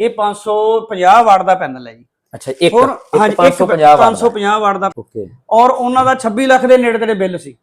ਇਹ 550 ਵਾਟ ਦਾ ਪੈਨਲ ਹੈ ਜੀ। ਅੱਛਾ ਇੱਕ ਹੋਰ ਇੱਕ ਹਾਂਜੀ 550 ਵਾਟ 550 ਵਾਟ ਦਾ। ਓਕੇ। ਔਰ ਉਹਨਾਂ ਦਾ 26 ਲੱਖ ਦੇ ਨੇੜੇ ਤੇੜੇ ਬਿੱਲ ਸੀ।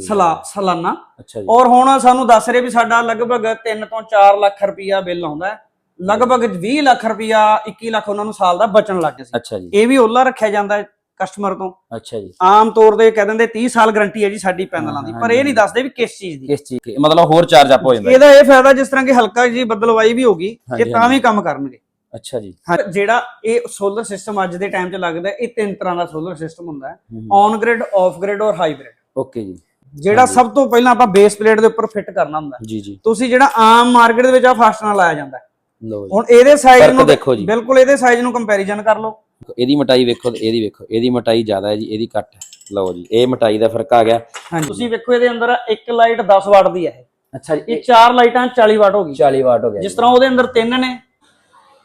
ਸਲਾ ਸਾਲਾਨਾ। ਅੱਛਾ ਜੀ। ਔਰ ਹੁਣ ਸਾਨੂੰ ਦੱਸ ਰਹੇ ਵੀ ਸਾਡਾ ਲਗਭਗ 3 ਤੋਂ 4 ਲੱਖ ਰੁਪਇਆ ਬਿੱਲ ਆਉਂਦਾ ਲਗਭਗ 20 ਲੱਖ ਰੁਪਇਆ 21 ਲੱਖ ਉਹਨਾਂ ਨੂੰ ਸਾਲ ਦਾ ਬਚਣ ਲੱਗ ਗਿਆ ਸੀ। ਇਹ ਵੀ ਓਲਾ ਰੱਖਿਆ ਜਾਂਦਾ ਹੈ। ਕਸਟਮਰ ਤੋਂ। ਅੱਛਾ ਜੀ। ਆਮ ਤੌਰ ਤੇ ਕਹਿ ਦਿੰਦੇ 30 ਸਾਲ ਗਾਰੰਟੀ ਹੈ ਜੀ ਸਾਡੀ ਪੈਨਲਾਂ ਦੀ। ਪਰ ਇਹ ਨਹੀਂ ਦੱਸਦੇ ਵੀ ਕਿਸ ਚੀਜ਼ ਦੀ। ਕਿਸ ਚੀਜ਼ ਦੀ? ਮਤਲਬ ਹੋਰ ਚਾਰਜ ਅਪ ਹੋ ਜਾਂਦਾ। ਇਹਦਾ ਇਹ ਫਾਇਦਾ ਜਿਸ ਤਰ੍ਹਾਂ ਕਿ ਹਲਕਾ ਜੀ ਬੱਦਲਵਾਈ ਵੀ ਹੋਗੀ ਇਹ ਤਾਂ ਵੀ ਕੰਮ ਕਰਨਗੇ। ਅੱਛਾ ਜੀ। ਜਿਹੜਾ ਇਹ ਸੋਲਰ ਸਿਸਟਮ ਅੱਜ ਦੇ ਟਾਈਮ 'ਚ ਲੱਗਦਾ ਇਹ ਤਿੰਨ ਤਰ੍ਹਾਂ ਦਾ ਸੋਲਰ ਸਿਸਟਮ ਹੁੰਦਾ ਹੈ। ਔਨ ਗ੍ਰਿਡ ਆਫ ਗ੍ਰਿਡ ਔਰ ਹਾਈਬ੍ਰਿਡ ਓਕੇ ਜੀ। ਜਿਹੜਾ ਸਭ ਤੋਂ ਪਹਿਲਾਂ ਆਪਾਂ ਬੇਸ ਪਲੇਟ ਦੇ ਉੱਪਰ ਫਿੱਟ ਕਰਨਾ ਹੁੰਦਾ। ਜੀ ਜੀ। ਤੁਸੀਂ ਜਿਹੜਾ ਆਮ ਮਾਰਕੀਟ ਦੇ ਵਿੱਚ ਆ ਫਾਸਟ ਨਾਲ ਲਾਇਆ ਜਾਂਦਾ। ਲਓ ਜੀ। ਹੁਣ ਇਹਦੇ ਸਾਈਜ਼ ਨੂੰ। ਬਿਲਕੁਲ ਇਹਦੇ ਸਾਈਜ਼ ਨੂੰ ਕੰਪੈਰੀਜ਼ਨ ਕਰ ਲਓ। ਇਹਦੀ ਮੋਟਾਈ ਵੇਖੋ ਤੇ ਇਹਦੀ ਵੇਖੋ ਇਹਦੀ ਮੋਟਾਈ ਜ਼ਿਆਦਾ ਹੈ ਜੀ ਇਹਦੀ ਘੱਟ ਹੈ। ਲਓ ਜੀ ਇਹ ਮੋਟਾਈ ਦਾ ਫ਼ਰਕ ਆ ਗਿਆ। ਤੁਸੀਂ ਵੇਖੋ ਇਹਦੇ ਅੰਦਰ ਇੱਕ ਲਾਈਟ 10 ਵਾਟ ਦੀ ਹੈ। ਅੱਛਾ ਇਹ ਇਹ ਚਾਰ ਲਾਈਟਾਂ 40 ਵਾਟ ਹੋ ਗਈ। 40 ਵਾਟ ਹੋ ਗਿਆ ਜਿਸ ਤਰ੍ਹਾਂ ਉਹਦੇ ਅੰਦਰ ਤਿੰਨ ਨੇ।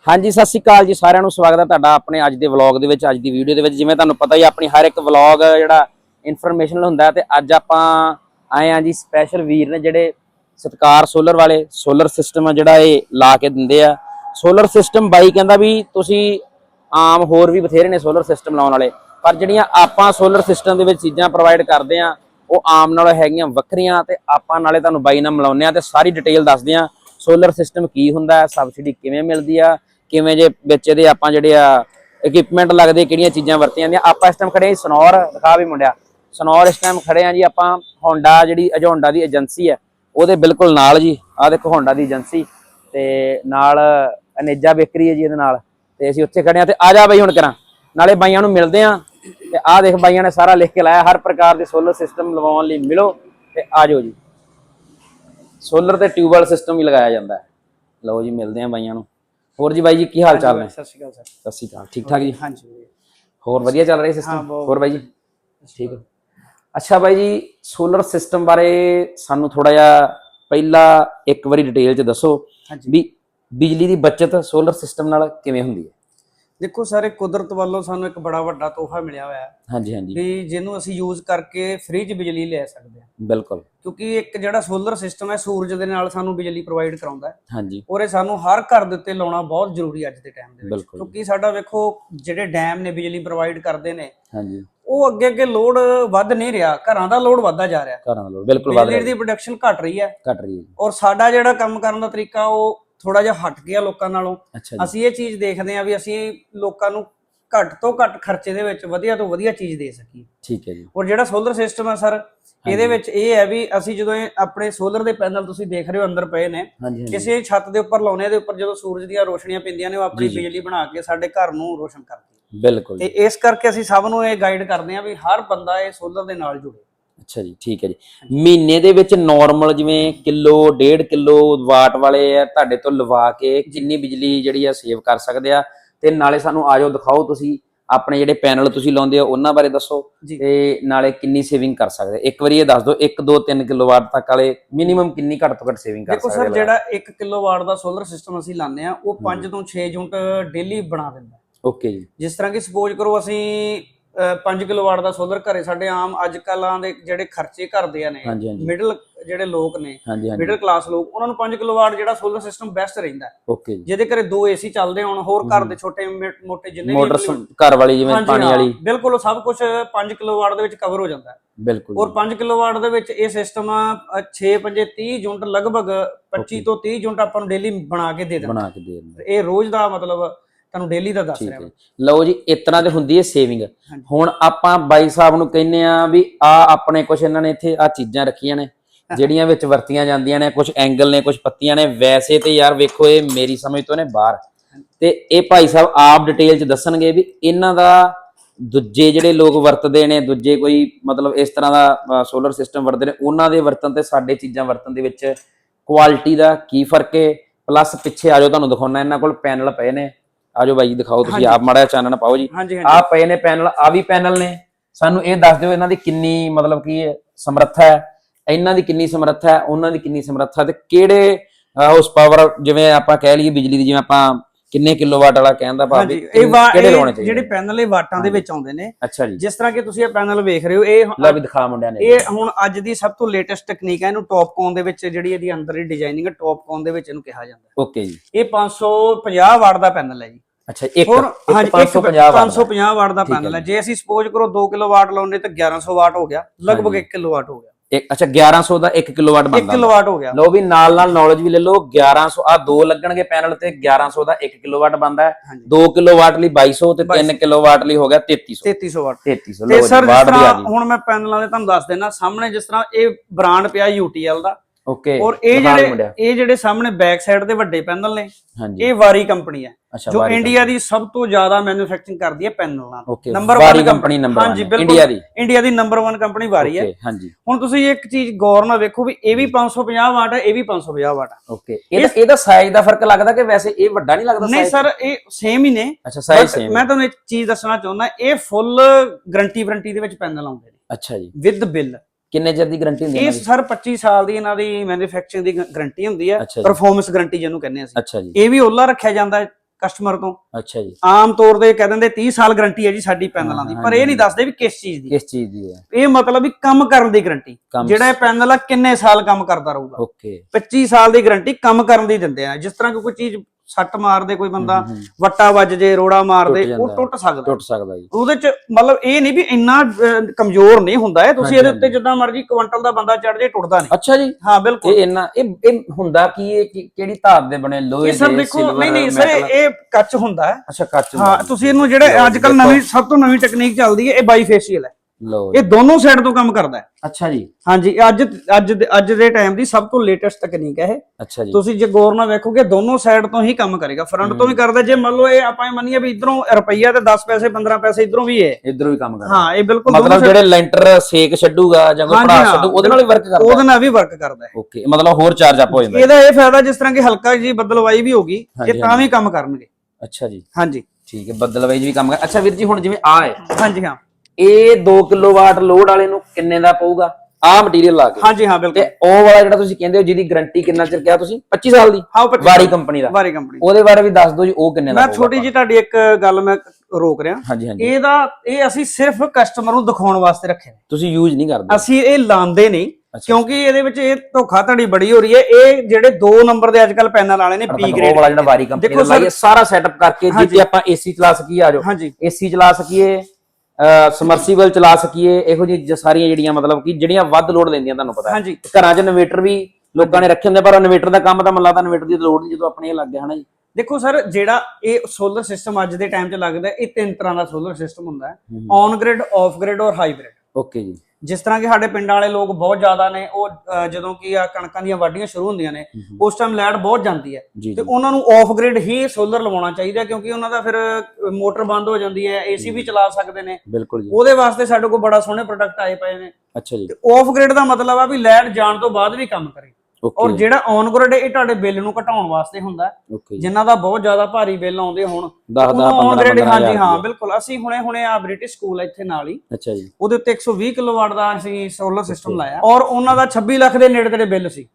ਹਾਂਜੀ ਸਤਿ ਸ਼੍ਰੀ ਅਕਾਲ ਜੀ ਸਾਰਿਆਂ ਨੂੰ ਸਵਾਗਤ ਹੈ ਤੁਹਾਡਾ ਆਪਣੇ ਅੱਜ ਦੇ ਵਲੌਗ ਦੇ ਵਿੱਚ ਅੱਜ ਦੀ ਵੀਡੀਓ ਦੇ ਵਿੱਚ। ਜਿਵੇਂ ਤੁਹਾਨੂੰ ਪਤਾ ਹੀ ਆਪਣੀ ਹਰ ਇੱਕ ਵਲੌਗ ਜਿਹੜਾ ਇਨਫੋਰਮੇਸ਼ਨਲ ਹੁੰਦਾ ਤੇ ਅੱਜ ਆਪਾਂ ਆਏ ਆ ਜੀ ਸਪੈਸ਼ਲ ਵੀਰ ਨੇ ਜਿਹੜੇ ਸਤਕਾਰ ਸੋਲਰ ਵਾਲੇ ਸੋਲਰ ਸਿਸਟਮ ਆ ਜਿਹੜਾ ਇਹ ਲਾ ਕੇ ਦਿੰਦੇ ਆ। ਸੋਲਰ ਸਿਸਟਮ ਬਾਈ ਕਹਿੰਦਾ ਵੀ ਤੁਸੀਂ ਆਮ ਹੋਰ ਵੀ ਬਥੇਰੇ ਨੇ ਸੋਲਰ ਸਿਸਟਮ ਲਾਉਣ ਵਾਲੇ। ਪਰ ਜਿਹੜੀਆਂ ਆਪਾਂ ਸੋਲਰ ਸਿਸਟਮ ਦੇ ਵਿੱਚ ਚੀਜ਼ਾਂ ਪ੍ਰੋਵਾਈਡ ਕਰਦੇ ਆ ਉਹ ਆਮ ਨਾਲੋਂ ਹੈਗੀਆਂ ਵੱਖਰੀਆਂ ਤੇ ਆਪਾਂ ਨਾਲੇ ਤੁਹਾਨੂੰ ਬਾਈ ਨਾਲ ਮਿਲਾਉਂਦੇ ਆ ਤੇ ਸਾਰੀ ਡਿਟੇਲ ਦੱਸਦੇ ਆ ਸੋਲਰ ਸਿਸਟਮ ਕੀ ਹੁੰਦਾ ਹੈ ਸਬਸਿਡੀ ਕਿਵੇਂ ਮਿਲਦੀ ਆ, ਕਿਵੇਂ ਜੇ ਵਿੱਚ ਇਹਦੇ ਆਪਾਂ ਜਿਹੜੇ ਆ ਇਕਵਿਪਮੈਂਟ ਲੱਗਦੇ, ਕਿਹੜੀਆਂ ਚੀਜ਼ਾਂ ਵਰਤੀਆਂ ਜਾਂਦੀਆਂ। ਆਪਾਂ ਇਸ ਟਾਈਮ ਖੜੇ ਆ ਜੀ ਸਨੌਰ, ਦਿਖਾ ਵੀ ਮੁੰਡਿਆ। ਸਨੌਰ ਇਸ ਟਾਈਮ ਖੜੇ ਆ ਜੀ ਆਪਾਂ ਹੋਂਡਾ ਜਿਹੜੀ ਅਜੋਂਡਾ ਦੀ ਏਜੰਸੀ ਹੈ, ਉਹਦੇ ਬਿਲਕੁਲ ਨਾਲ ਜੀ। ਆਹ ਦੇਖੋ ਹੋਂਡਾ ਦੀ ਏਜੰਸੀ ਤੇ ਨਾਲ ਅਨੇਜਾ ਬੇਕਰੀ ਹੈ ਜੀ ਇਹਦੇ ਨਾਲ। ਤੇ ਅਸੀਂ ਉੱਥੇ ਖੜੇ ਆ ਤੇ ਆ ਜਾ ਬਾਈ ਹੁਣ ਕਰਾਂ। ਨਾਲੇ ਬਾਈਆਂ ਨੂੰ ਮਿਲਦੇ ਆ ਤੇ ਆਹ ਦੇਖ ਬਾਈਆਂ ਨੇ ਸਾਰਾ ਲਿਖ ਕੇ ਲਾਇਆ। ਹਰ ਪ੍ਰਕਾਰ ਦੇ ਸੋਲਰ ਸਿਸਟਮ ਲਗਾਉਣ ਲਈ ਮਿਲੋ ਤੇ ਆ ਜਾਓ ਜੀ। ਸੋਲਰ ਤੇ ਟਿਊਬਵੈਲ ਸਿਸਟਮ ਵੀ ਲਗਾਇਆ ਜਾਂਦਾ ਹੈ। ਲਓ ਜੀ ਮਿਲਦੇ ਆ ਬਾਈਆਂ ਨੂੰ। ਹੋਰ ਜੀ ਬਾਈ ਜੀ ਕੀ ਹਾਲ ਚਾਲ ਨੇ? ਸਤਿ ਸ਼੍ਰੀ ਅਕਾਲ ਸਰ। ਸਤਿ ਸ਼੍ਰੀ ਅਕਾਲ। ਠੀਕ ਠਾਕ ਜੀ? ਹਾਂਜੀ ਹੋਰ ਵਧੀਆ ਚੱਲ ਰਿਹਾ ਸਿਸਟਮ ਹੋਰ ਬਾਈ ਜੀ? ਠੀਕ ਹੈ। ਅੱਛਾ ਬਾਈ ਜੀ ਸੋਲਰ ਸਿਸਟਮ ਬਾਰੇ ਸਾਨੂੰ ਥੋੜਾ ਜਿਹਾ ਪਹਿਲਾਂ ਇੱਕ ਵਾਰੀ ਡਿਟੇਲ ਚ ਦੱਸੋ ਵੀ ਬਿਜਲੀ ਦੀ ਬਚਤ ਸੋਲਰ ਸਿਸਟਮ ਨਾਲ ਕਿਵੇਂ ਹੁੰਦੀ ਹੈ? ਦੇਖੋ ਸਰ ਕੁਦਰਤ ਵੱਲੋਂ ਸਾਨੂੰ ਇੱਕ ਬੜਾ ਵੱਡਾ ਤੋਹਫਾ ਮਿਲਿਆ ਹੋਇਆ ਹੈ ਹਾਂਜੀ ਹਾਂਜੀ। ਵੀ ਜਿਹਨੂੰ ਅਸੀਂ ਯੂਜ਼ ਕਰਕੇ ਫ੍ਰੀ 'ਚ ਬਿਜਲੀ ਲੈ ਸਕਦੇ ਹਾਂ। ਬਿਲਕੁਲ। ਕਿਉਂਕਿ ਇੱਕ ਜਿਹੜਾ ਸੋਲਰ ਸਿਸਟਮ ਹੈ ਸੂਰਜ ਦੇ ਨਾਲ ਸਾਨੂੰ ਬਿਜਲੀ ਪ੍ਰੋਵਾਈਡ ਕਰਾਉਂਦਾ ਹੈ। ਹਾਂਜੀ। ਔਰ ਇਹ ਸਾਨੂੰ ਹਰ ਘਰ ਦੇ ਉੱਤੇ ਲਾਉਣਾ ਬਹੁਤ ਜ਼ਰੂਰੀ ਅੱਜ ਦੇ ਟਾਈਮ ਦੇ ਵਿੱਚ। ਬਿਲਕੁਲ। ਕਿਉਂਕਿ ਸਾਡਾ ਵੇਖੋ ਜਿਹੜੇ ਡੈਮ ਨੇ ਬਿਜਲੀ ਪ੍ਰੋਵਾਈਡ ਕਰਦੇ ਨੇ ਹਾਂਜੀ। ਉਹ ਅੱਗੇ ਅੱਗੇ ਲੋਡ ਵੱਧ ਨਹੀਂ ਰਿਹਾ ਘਰਾਂ ਦਾ ਲੋਡ ਵੱਧਦਾ ਜਾ ਰਿਹਾ। ਘਰਾਂ ਦਾ ਲੋੜ ਬਿਲਕੁਲ ਵੱਧ ਬਿਜਲੀ ਰਿਹਾ। ਦੀ ਪ੍ਰੋਡਕਸ਼ਨ ਘਟ ਰਹੀ ਹੈ। ਘਟ ਰਹੀ ਹੈ ਜੀ। ਔਰ ਸਾਡਾ ਜਿਹੜਾ ਕੰਮ ਕਰਨ ਦਾ ਤਰੀਕਾ ਉਹ ਥੋੜਾ ਜਿਹਾ ਹਟ ਗਿਆ ਲੋਕਾਂ ਨਾਲੋਂ। ਅਸੀਂ ਇਹ ਚੀਜ਼ ਦੇਖਦੇ ਹਾਂ ਵੀ ਅਸੀਂ ਲੋਕਾਂ ਨੂੰ ਘੱਟ ਤੋਂ ਘੱਟ ਖਰਚੇ ਦੇ ਵਿੱਚ ਵਧੀਆ ਤੋਂ ਵਧੀਆ ਚੀਜ਼ ਦੇ ਸਕੀਏ। ਠੀਕ ਹੈ ਜੀ। ਔਰ ਜਿਹੜਾ ਸੋਲਰ ਸਿਸਟਮ ਹੈ ਸਰ ਇਹਦੇ ਵਿੱਚ ਇਹ ਹੈ ਵੀ ਅਸੀਂ ਜਦੋਂ ਇਹ ਆਪਣੇ ਸੋਲਰ ਦੇ ਪੈਨਲ ਤੁਸੀਂ ਦੇਖ ਰਹੇ ਹੋ ਅੰਦਰ ਪਏ ਨੇ ਕਿਸੇ ਛੱਤ ਦੇ ਉੱਪਰ ਲਾਉਣੇ ਦੇ ਉੱਪਰ ਜਦੋਂ ਸੂਰਜ ਦੀਆਂ ਰੋਸ਼ਨੀਆਂ ਪੈਂਦੀਆਂ ਨੇ ਉਹ ਆਪਣੀ। ਬਿਜਲੀ ਬਣਾ ਕੇ ਸਾਡੇ ਘਰ ਨੂੰ ਰੋਸ਼ਨ ਕਰਦੀ। ਹੈ ਬਿਲਕੁਲ ਤੇ। ਇਸ ਕਰਕੇ ਅਸੀਂ ਸਭ ਨੂੰ ਇਹ ਗਾਈਡ ਕਰਦੇ ਹਾਂ ਵੀ ਹਰ ਬੰਦਾ ਇਹ ਸੋਲਰ ਦੇ ਨਾਲ ਜੁੜੇ। ਅੱਛਾ ਜੀ ਠੀਕ ਹੈ ਜੀ। ਮਹੀਨੇ ਦੇ ਵਿੱਚ ਨਾਰਮਲ ਜਿਵੇਂ ਕਿਲੋ ਡੇਢ ਕਿਲੋ ਵਾਟ ਵਾਲੇ ਆ ਤੁਹਾਡੇ ਤੋਂ ਲਵਾ ਕੇ ਕਿੰਨੀ ਬਿਜਲੀ ਜਿਹੜੀ ਆ ਸੇਵ ਕਰ ਸਕਦੇ ਆ? ਤੇ ਨਾਲੇ ਸਾਨੂੰ ਆਜੋ ਦਿਖਾਓ ਤੁਸੀਂ ਆਪਣੇ ਜਿਹੜੇ ਪੈਨਲ ਤੁਸੀਂ ਲਾਉਂਦੇ ਹੋ ਉਹਨਾਂ ਬਾਰੇ ਦੱਸੋ। ਤੇ ਨਾਲੇ ਕਿੰਨੀ ਸੇਵਿੰਗ ਕਰ ਸਕਦੇ? ਇੱਕ ਵਾਰੀ ਇਹ ਦੱਸ ਦਿਓ 1 2 3 ਕਿਲੋਵਾਟ ਤੱਕ ਵਾਲੇ ਮਿਨੀਮਮ ਕਿੰਨੀ ਘੱਟ ਤੋਂ ਘੱਟ ਸੇਵਿੰਗ ਕਰ ਦੇਖੋ ਸਕਦੇ ਸਰ ਜਿਹੜਾ 1 ਕਿਲੋਵਾਟ ਦਾ ਸੋਲਰ ਸਿਸਟਮ ਅਸੀਂ ਲਾਉਂਦੇ ਆ ਉਹ 5 ਤੋਂ 6 ਯੂਨਿਟ ਡੇਲੀ ਬਣਾ ਦਿੰਦਾ। ਓਕੇ ਜੀ। ਜਿਸ ਤਰ੍ਹਾਂ ਕਿ ਸਪੋਜ਼ ਕਰੋ ਅਸੀਂ 5 ਕਿਲੋਵਾਟ ਦਾ ਸੋਲਰ ਘਰੇ ਸਾਡੇ ਆਮ ਅੱਜ ਕੱਲਾਂ ਦੇ ਜਿਹੜੇ ਖਰਚੇ ਕਰਦੇ ਆ ਨੇ ਮਿਡਲ ਜਿਹੜੇ ਲੋਕ ਨੇ ਮਿਡਲ ਕਲਾਸ ਲੋਕ ਉਹਨਾਂ ਨੂੰ 5 ਕਿਲੋਵਾਟ ਜਿਹੜਾ ਸੋਲਰ ਸਿਸਟਮ ਬੈਸਟ ਰਹਿੰਦਾ। ਓਕੇ ਜਿਹਦੇ ਘਰੇ ਦੋ ਏਸੀ ਚੱਲਦੇ ਹੋਣ ਹੋਰ ਘਰ ਦੇ ਛੋਟੇ ਮੋਟੇ ਜਿੰਨੇ ਵੀ ਮੋਟਰ ਘਰ ਵਾਲੀ ਜਿਵੇਂ ਪਾਣੀ ਵਾਲੀ। ਬਿਲਕੁਲ ਉਹ ਸਭ ਕੁਝ 5 ਕਿਲੋਵਾਟ ਦੇ ਵਿੱਚ ਕਵਰ ਹੋ ਜਾਂਦਾ। ਹੈ ਬਿਲਕੁਲ ਔਰ 5 ਕਿਲੋਵਾਟ ਦੇ ਵਿੱਚ ਇਹ ਸਿਸਟਮ 6 5 30 ਯੂਨਿਟ ਲਗਭਗ 25 ਤੋਂ 30 ਯੂਨਿਟ ਆਪਾਂ ਨੂੰ ਡੇਲੀ ਬਣਾ ਕੇ ਦੇ ਦਿੰਦਾ। ਬਣਾ ਕੇ ਦੇ ਦਿੰਦੇ। ਇਹ ਰੋਜ਼ ਦਾ ਮਤਲਬ ਤੁਹਾਨੂੰ ਡੇਲੀ ਦਾ ਦੱਸ ਰਿਹਾ ਲਓ ਜੀ ਇਸ ਤਰ੍ਹਾਂ ਤੇ ਹੁੰਦੀ ਹੈ ਸੇਵਿੰਗ। ਹੁਣ ਆਪਾਂ ਬਾਈ ਸਾਹਿਬ ਨੂੰ ਕਹਿੰਨੇ ਆ ਵੀ ਆ ਆਪਣੇ ਕੁਝ ਇਹਨਾਂ ਨੇ ਇੱਥੇ ਆ ਚੀਜ਼ਾਂ ਰੱਖੀਆਂ ਨੇ ਜਿਹੜੀਆਂ ਵਿੱਚ ਵਰਤੀਆਂ ਜਾਂਦੀਆਂ ਨੇ ਕੁਝ ਐਂਗਲ ਨੇ ਕੁਝ ਪੱਤੀਆਂ ਨੇ। ਵੈਸੇ ਤੇ ਯਾਰ ਵੇਖੋ ਇਹ ਮੇਰੀ ਸਮਝ ਤੋਂ ਨੇ ਬਾਹਰ। ਤੇ ਇਹ ਭਾਈ ਸਾਹਿਬ ਆਪ ਡਿਟੇਲ ਚ ਦੱਸਣਗੇ ਵੀ ਇਹਨਾਂ ਦਾ ਦੂਜੇ ਜਿਹੜੇ ਲੋਕ ਵਰਤਦੇ ਨੇ ਦੂਜੇ ਕੋਈ ਮਤਲਬ ਇਸ ਤਰ੍ਹਾਂ ਦਾ ਸੋਲਰ ਸਿਸਟਮ ਵਰਤਦੇ ਨੇ ਉਹਨਾਂ ਦੇ ਵਰਤਨ ਤੇ ਸਾਡੇ ਚੀਜ਼ਾਂ ਵਰਤਨ ਦੇ ਵਿੱਚ ਕੁਆਲਿਟੀ ਦਾ ਕੀ ਫ਼ਰਕ ਹੈ? ਪਲੱਸ ਪਿੱਛੇ ਆਜੋ ਤੁਹਾਨੂੰ ਦਿਖਾਉਣਾ ਇਹਨਾਂ ਕੋਲ ਪੈਨਲ ਪਏ ਨੇ। ਆਜੋ ਬਾਈ ਜੀ ਦਿਖਾਓ ਤੁਸੀਂ ਆਪ ਮਾੜਾ ਚਾਨਣ ਪਾਓ ਜੀ। ਹਾਂਜੀ ਆ ਪਏ ਨੇ ਪੈਨਲ ਆ ਵੀ ਪੈਨਲ ਨੇ। ਸਾਨੂੰ ਇਹ ਦੱਸ ਦਿਓ ਇਹਨਾਂ ਦੀ ਕਿੰਨੀ ਮਤਲਬ ਕੀ ਸਮਰੱਥਾ ਹੈ। ਇਹਨਾਂ ਦੀ ਕਿੰਨੀ ਸਮਰੱਥਾ ਹੈ ਉਹਨਾਂ ਦੀ ਕਿੰਨੀ ਸਮਰੱਥਾ ਤੇ ਕਿਹੜੇ ਹਾਊਸ ਪਾਵਰ ਜਿਵੇਂ ਆਪਾਂ ਕਹਿ ਲਈਏ ਬਿਜਲੀ ਦੀ ਜਿਵੇਂ ਆਪਾਂ ਕਿੰਨੇ ਕਿਲੋਵਾਟ ਵਾਲਾ ਕਹਿੰਦਾ ਭਾਵੇਂ ਕਿਹੜੇ ਲਾਉਣੇ ਚਾਹੀਦੇ? ਜਿਹੜੇ ਪੈਨਲ ਇਹ ਵਾਟਾਂ ਦੇ ਵਿੱਚ ਆਉਂਦੇ ਨੇ ਅੱਛਾ ਜੀ। ਜਿਸ ਤਰ੍ਹਾਂ ਕਿ ਤੁਸੀਂ ਇਹ ਪੈਨਲ ਵੇਖ ਰਹੇ ਹੋ ਇਹ ਲੈ ਵੀ ਦਿਖਾ ਮੁੰਡਿਆਂ ਨੇ। ਇਹ ਹੁਣ ਅੱਜ ਦੀ ਸਭ ਤੋਂ ਲੇਟੈਸਟ ਟੈਕਨੀਕ ਹੈ ਇਹਨੂੰ ਟੌਪ ਕੋਨ ਦੇ ਵਿੱਚ ਜਿਹੜੀ ਇਹਦੀ ਅੰਦਰ ਦੀ ਡਿਜ਼ਾਈਨਿੰਗ ਹੈ ਟੌਪ ਕੋਨ ਦੇ ਵਿੱਚ ਇਹਨੂੰ ਕਿਹਾ ਜਾਂਦਾ ਓਕੇ ਜੀ। ਇਹ 550 ਵਾਟ ਦਾ ਪੈਨਲ ਹੈ ਜੀ। ਅੱਛਾ ਇੱਕ ਹੁਣ ਇੱਕ ਹਾਂਜੀ 550 ਵਾਟ 550 ਵਾਟ ਦਾ ਪੈਨਲ ਹੈ। ਜੇ। ਅਸੀਂ ਸਪੋਜ਼ ਕਰੋ 2 ਕਿਲੋਵਾਟ ਲਾਉਂਦੇ ਤਾਂ 1100 ਵਾਟ ਹੋ ਗਿਆ ਲਗਭਗ 1 ਕਿਲੋਵਾਟ ਹੋ ਗਿਆ। ਇੱਕ ਅੱਛਾ 1100 ਦਾ 1 ਕਿਲੋਵਾਟ 1 ਬਣਦਾ। ਕਿਲੋਵਾਟ ਹੋ ਗਿਆ। ਲੋ ਵੀ ਨਾਲ ਨਾਲ ਨੌਲੇਜ ਵੀ ਲੈ ਲਓ 1100 ਆ ਦੋ ਲੱਗਣਗੇ ਪੈਨਲ ਤੇ 1100 ਦਾ 1 ਕਿਲੋਵਾਟ ਬਣਦਾ ਹੈ। ਹਾਂਜੀ। 2 ਕਿਲੋਵਾਟ ਲਈ 2200 ਤੇ 3 ਕਿਲੋਵਾਟ ਲਈ ਹੋ ਗਿਆ 3300 3300 ਵਾਟ। 3300 ਤੇ ਲੋ ਵਾਟ ਵੀ ਆ ਗਈ। ਹੁਣ ਮੈਂ ਪੈਨਲਾਂ ਦੇ ਤੁਹਾਨੂੰ ਦੱਸ ਦੇਣਾ ਸਾਹਮਣੇ ਜਿਸ ਤਰ੍ਹਾਂ ਇਹ ਬ੍ਰਾਂਡ ਪਿਆ UTL ਦਾ ਓਕੇ ਔਰ ਇਹ ਜਿਹੜੇ। ਇਹ ਜਿਹੜੇ ਸਾਹਮਣੇ ਬੈਕ ਸਾਈਡ ਦੇ ਵੱਡੇ ਪੈਨਲ ਨੇ ਇਹ ਵਾਰੀ ਕੰਪਨੀ ਹੈ ਜੋ ਇੰਡੀਆ ਦੀ ਸਭ ਤੋਂ ਜ਼ਿਆਦਾ ਮੈਨੂਫੈਕਚਰਿੰਗ ਕਰਦੀ ਹੈ ਪੈਨਲਾਂ ਨੰਬਰ ਵਾਰੀ 1 ਕੰਪਨੀ ਨੰਬਰ ਹਾਂਜੀ 1 ਬਿਲਕੁਲ। ਇੰਡੀਆ ਦੀ। ਇੰਡੀਆ ਦੀ ਨੰਬਰ 1 ਕੰਪਨੀ ਵਾਰੀ ਹੈ। ਹਾਂਜੀ। ਹੁਣ ਤੁਸੀਂ ਇੱਕ ਚੀਜ਼ ਗੌਰ ਨਾਲ ਵੇਖੋ ਵੀ ਇਹ ਵੀ 550 ਵਾਟ ਹੈ ਇਹ ਵੀ 550 ਵਾਟ ਹੈ। ਓਕੇ ਇਹਦਾ ਇਹਦਾ ਸਾਈਜ਼ ਦਾ ਫ਼ਰਕ ਲੱਗਦਾ ਕਿ ਵੈਸੇ ਇਹ ਵੱਡਾ ਨਹੀਂ ਲੱਗਦਾ ਨਹੀਂ? ਸਰ ਇਹ ਸੇਮ ਹੀ ਨੇ। ਅੱਛਾ ਸਾਈਜ਼ ਸੇਮ ਮੈਂ ਤੁਹਾਨੂੰ ਇੱਕ ਚੀਜ਼ ਦੱਸਣਾ ਚਾਹੁੰਦਾ ਇਹ ਫੁੱਲ ਗਰੰਟੀ ਵਾਰੰਟੀ ਦੇ ਵਿੱਚ ਪੈਨਲ ਆਉਂਦੇ ਨੇ। ਅੱਛਾ ਜੀ। ਵਿਦ ਬਿੱਲ ਕਿੰਨੇ ਚਿਰ ਦੀ ਗਾਰੰਟੀ ਹੁੰਦੀ ਹੈ ਇਹ ਇਹਨਾਂ ਦੀ? ਸਰ 25 ਸਾਲ ਦੀ ਇਹਨਾਂ ਦੀ ਮੈਨੂਫੈਕਚਰਿੰਗ ਦੀ ਗਰੰਟੀ ਹੁੰਦੀ ਹੈ। ਅੱਛਾ ਜੀ। ਪਰਫਾਰਮੈਂਸ ਗਰੰਟੀ ਜਿਹਨੂੰ ਕਹਿੰਦੇ ਅਸੀਂ। ਅੱਛਾ ਜੀ। ਇਹ ਵੀ ਓਲਾ ਰੱਖਿਆ ਜਾਂਦਾ ਹੈ ਕਸਟਮਰ ਤੋਂ। ਅੱਛਾ ਜੀ। ਆਮ ਤੌਰ ਤੇ ਕਹਿ ਦਿੰਦੇ 30 ਸਾਲ ਗਰੰਟੀ ਹੈ ਜੀ ਸਾਡੀ ਪੈਨਲਾਂ ਦੀ। ਪਰ ਇਹ ਨਹੀਂ ਦੱਸਦੇ ਵੀ ਕਿਸ ਚੀਜ਼ ਦੀ। ਕਿਸ ਚੀਜ਼ ਦੀ ਹੈ। ਇਹ ਮਤਲਬ ਵੀ ਕੰਮ ਕਰਨ ਦੀ ਗਰੰਟੀ ਕੰਮ ਜਿਹੜਾ ਇਹ ਪੈਨਲ ਆ ਕਿੰਨੇ ਸਾਲ ਕੰਮ ਕਰਦਾ ਰਹੂਗਾ। ਓਕੇ। 25 ਸਾਲ ਦੀ ਗਰੰਟੀ ਕੰਮ ਕਰਨ ਦੀ ਦਿੰਦੇ ਆ। ਜਿਸ ਤਰ੍ਹਾਂ ਕਿ ਕੋਈ ਚੀਜ਼ ਸੱਟ ਮਾਰਦੇ ਕੋਈ ਬੰਦਾ ਵੱਟਾ ਵੱਜ ਜੇ ਰੋੜਾ ਮਾਰਦੇ ਉਹ। ਟੁੱਟ ਸਕਦਾ। ਟੁੱਟ ਸਕਦਾ ਜੀ। ਉਹਦੇ ਚ ਮਤਲਬ ਇਹ ਨਹੀਂ ਵੀ ਇੰਨਾ ਕਮਜ਼ੋਰ ਨਹੀਂ ਹੁੰਦਾ ਹੈ ਤੁਸੀਂ ਇਹਦੇ ਉੱਤੇ ਜਿੱਦਾਂ ਮਰਜ਼ੀ ਕੁਇੰਟਲ ਦਾ ਬੰਦਾ ਚੜ ਜੇ ਟੁੱਟਦਾ ਨਹੀਂ। ਅੱਛਾ ਜੀ। ਹਾਂ ਬਿਲਕੁਲ। ਇਹ ਇੰਨਾ ਇਹ ਇਹ ਹੁੰਦਾ ਕੀ ਇਹ ਕਿਹੜੀ ਧਾਤ ਦੇ ਬਣੇ? ਲੋਹੇ ਇਹ ਸਰ ਦੇ ਦੇਖੋ ਨਹੀਂ ਨਹੀਂ ਸਰ? ਇਹ ਕੱਚ ਹੁੰਦਾ ਅੱਛਾ ਕੱਚ ਹਾਂ। ਤੁਸੀਂ ਇਹਨੂੰ ਜਿਹੜੇ ਅੱਜ ਕੱਲ। ਨਵੀਂ ਸਭ ਤੋਂ ਨਵੀਂ ਟੈਕਨੀਕ ਚੱਲਦੀ ਹੈ ਇਹ ਬਾਈਫੇਸ਼ੀਅਲ ਹੈ। ਲਓ ਇਹ ਦੋਨੋਂ ਸਾਈਡ ਤੋਂ ਕੰਮ ਕਰਦਾ ਹੈ। ਅੱਛਾ ਜੀ। ਹਾਂਜੀ ਅੱਜ ਅੱਜ ਦੇ- ਅੱਜ ਦੇ ਟਾਈਮ ਦੀ ਸਭ ਤੋਂ ਲੇਟੈਸਟ ਤਕਨੀਕ ਹੈ ਇਹ। ਅੱਛਾ ਜੀ। ਤੁਸੀਂ ਜੇ ਗੌਰ ਨਾਲ ਵੇਖੋਗੇ ਦੋਨੋਂ ਸਾਈਡ ਤੋਂ ਹੀ ਕੰਮ ਕਰੇਗਾ। ਫਰੰਟ ਤੋਂ ਵੀ ਕਰਦਾ ਜੇ ਮੰਨ ਲਓ ਇਹ ਆਪਾਂ ਇਹ ਮੰਨੀਏ ਵੀ ਇਧਰੋਂ ਰੁਪਈਆ ਤੇ 10 ਪੈਸੇ 15 ਪੈਸੇ ਇਧਰੋਂ ਵੀ ਹੈ ਇਧਰੋਂ ਵੀ ਕੰਮ ਕਰਦਾ। ਹਾਂ ਇਹ ਬਿਲਕੁਲ ਦੋਨੋਂ ਮਤਲਬ ਜਿਹੜੇ ਲੈਂਟਰ ਸੇਕ ਛੱਡੂਗਾ ਜਾਂ ਕੋਈ ਹਾਂਜੀ, ਹਾਂ। ਛੱਡੂ ਉਹਦੇ ਨਾਲ ਵੀ ਵਰਕ ਕਰਦਾ। ਉਹਦੇ ਨਾਲ ਵੀ ਵਰਕ ਕਰਦਾ ਹੈ ਓਕੇ ਮਤਲਬ ਹੋਰ ਚਾਰਜ ਅਪ ਹੋ ਜਾਂਦਾ। ਇਹਦਾ ਇਹ ਫਾਇਦਾ ਜਿਸ ਤਰ੍ਹਾਂ ਕਿ ਹਲਕਾ ਜੀ ਬੱਦਲਵਾਈ ਵੀ ਹੋਗੀ ਇਹ ਤਾਂ ਵੀ ਕੰਮ ਕਰਨਗੇ। ਅੱਛਾ ਜੀ। ਹਾਂਜੀ। ਠੀਕ ਹੈ ਬੱਦਲਵਾਈ 'ਚ ਵੀ ਕੰਮ ਕਰ ਅੱਛਾ ਵੀਰ ਜੀ ਹੁਣ ਜਿਵੇਂ ਆ ਹੈ। ਹਾਂਜੀ ਹਾਂ। ਇਹ 2 ਕਿਲੋਵਾਟ ਲੋਡ ਵਾਲੇ ਨੂੰ ਕਿੰਨੇ ਦਾ ਪਊਗਾ? ਆ ਮਟੀਰੀਅਲ ਲਾ ਕੇ। ਹਾਂਜੀ ਹਾਂ ਤੇ ਬਿਲਕੁਲ ਉਹ ਵਾਲਾ ਜਿਹੜਾ ਤੁਸੀਂ ਕਹਿੰਦੇ ਹੋ ਜਿਹਦੀ ਗਾਰੰਟੀ ਕਿੰਨਾ ਚਿਰ ਕਿਹਾ ਤੁਸੀਂ? 25 ਸਾਲ ਦੀ? ਹਾਂ ਉਹ ਪੱਚੀ- ਵਾਰੀ ਕੰਪਨੀ ਦਾ। ਵਾਰੀ ਕੰਪਨੀ ਉਹਦੇ ਬਾਰੇ ਵੀ ਦੱਸ ਦਿਓ ਜੀ ਉਹ ਕਿੰਨੇ ਦਾ ਮੈਂ ਪਊਗਾ ਛੋਟੀ ਜੀ ਤੁਹਾਡੀ ਇੱਕ ਗੱਲ ਮੈਂ ਰੋਕ ਰਿਹਾ। ਹਾਂਜੀ ਹਾਂਜੀ। ਇਹਦਾ ਇਹ ਅਸੀਂ ਸਿਰਫ ਕਸਟਮਰ ਨੂੰ ਦਿਖਾਉਣ ਵਾਸਤੇ ਰੱਖੇ ਨੇ ਤੁਸੀਂ ਯੂਜ਼ ਨਹੀਂ ਕਰਦੇ। ਅਸੀਂ ਇਹ ਲਾਉਂਦੇ ਨਹੀਂ। ਕਿਉਂਕਿ ਇਹਦੇ ਵਿੱਚ ਇਹ ਧੋਖਾਧੜੀ ਬੜੀ ਹੋ ਰਹੀ ਹੈ। ਇਹ ਜਿਹੜੇ 2 ਨੰਬਰ ਦੇ ਅੱਜਕੱਲ ਪੈਨਲ ਵਾਲੇ ਨੇ ਪੀ ਉਹ ਗ੍ਰੇਡ ਵਾਲਾ ਜਿਹੜਾ ਵਾਰੀ ਕੰਪਨੀ ਦੇਖੋ ਦਾ ਲਾਈਏ ਸਾਰਾ ਸੈਟਅਪ ਕਰਕੇ ਹਾਂਜੀ। ਜਿੱਤੇ ਆਪਾਂ ਏਸੀ ਚਲਾ ਸਕੀਏ ਆਜੋ ਹਾਂਜੀ। ਏਸੀ ਚਲਾ ਸਕੀਏ ਸਮਰਸੀਬਲ ਚਲਾ ਸਕੀਏ ਇਹੋ ਜਿਹੀ ਸਾਰੀਆਂ ਜਿਹੜੀਆਂ ਮਤਲਬ ਕਿ ਜਿਹੜੀਆਂ ਵੱਧ ਲੋਡ ਲੈਂਦੀਆਂ ਤੁਹਾਨੂੰ ਪਤਾ ਹੈ। ਹਾਂਜੀ। ਘਰਾਂ 'ਚ ਇਨਵੇਟਰ ਵੀ ਲੋਕਾਂ ਨੇ ਰੱਖੇ ਹੁੰਦੇ ਪਰ ਇਨਵੇਟਰ ਦਾ ਕੰਮ ਤਾਂ ਮੈਨੂੰ ਲੱਗਦਾ ਇਨਵੇਟਰ ਦੀ ਲੋਡ ਨਹੀਂ ਜਦੋਂ ਆਪਣੇ ਇਹ ਲੱਗ ਗਿਆ ਹਨਾ ਜੀ? ਦੇਖੋ ਸਰ ਜਿਹੜਾ ਇਹ ਸੋਲਰ ਸਿਸਟਮ ਅੱਜ ਦੇ ਟਾਈਮ 'ਚ ਲੱਗਦਾ ਇਹ ਤਿੰਨ ਤਰ੍ਹਾਂ ਦਾ ਸੋਲਰ ਸਿਸਟਮ ਹੁੰਦਾ ਹੈ। ਔਨ ਗ੍ਰਿਡ ਆਫ ਗ੍ਰਿਡ ਔਰ ਹਾਈਬ੍ਰਿਡ ਓਕੇ ਜੀ। ਜਿਸ ਤਰ੍ਹਾਂ ਕਿ ਸਾਡੇ ਪਿੰਡਾਂ ਵਾਲੇ ਲੋਕ ਬਹੁਤ ਜ਼ਿਆਦਾ ਨੇ ਉਹ ਜਦੋਂ ਕਿ ਆ ਕਣਕਾਂ ਦੀਆਂ ਵਾਢੀਆਂ ਸ਼ੁਰੂ ਹੁੰਦੀਆਂ ਨੇ ਉਸ ਟਾਈਮ ਲਾਈਟ ਬਹੁਤ ਜਾਂਦੀ ਹੈ ਜੀ ਤੇ ਉਹਨਾਂ ਨੂੰ ਆਫ ਗ੍ਰਿਡ ਹੀ ਸੋਲਰ ਲਵਾਉਣਾ ਚਾਹੀਦਾ ਕਿਉਂਕਿ ਉਹਨਾਂ ਦਾ ਫਿਰ ਮੋਟਰ ਬੰਦ ਹੋ ਜਾਂਦੀ ਹੈ ਏਸੀ ਵੀ ਚਲਾ ਸਕਦੇ ਨੇ। ਬਿਲਕੁਲ ਜੀ। ਉਹਦੇ ਵਾਸਤੇ ਸਾਡੇ ਕੋਲ ਬੜਾ ਸੋਹਣੇ ਪ੍ਰੋਡਕਟ ਆਏ ਪਏ ਨੇ। ਅੱਛਾ ਜੀ। ਆਫ ਗ੍ਰਿਡ ਦਾ ਮਤਲਬ ਆ ਵੀ ਲਾਈਟ ਜਾਣ ਤੋਂ ਬਾਅਦ ਵੀ ਕੰਮ ਕਰੇ। ਔਰ ਜਿਹੜਾ ਔਨ ਗ੍ਰਿਡ ਇਹ ਤੁਹਾਡੇ ਬਿੱਲ ਨੂੰ ਘਟਾਉਣ ਵਾਸਤੇ ਹੁੰਦਾ ਜਿਨ੍ਹਾਂ ਦਾ ਬਹੁਤ ਜ਼ਿਆਦਾ ਭਾਰੀ ਬਿੱਲ ਆਉਂਦੇ ਹੋਣ 10 10 on 15 grid 15 ਹਾਂਜੀ ਹਾਂ ਬਿਲਕੁਲ। ਅਸੀਂ ਹੁਣੇ ਹੁਣੇ ਆ ਬ੍ਰਿਟਿਸ਼ ਸਕੂਲ ਇੱਥੇ ਨਾਲ ਹੀ। ਅੱਛਾ ਜੀ। ਉਹਦੇ ਉੱਤੇ 120 ਕਿਲੋਵਾਟ ਦਾ ਅਸੀਂ ਸੋਲਰ ਸਿਸਟਮ ਲਾਇਆ। ਔਰ ਉਹਨਾਂ ਦਾ 26 ਲੱਖ ਦੇ ਨੇੜੇ ਤੇੜੇ ਬਿੱਲ ਸੀ।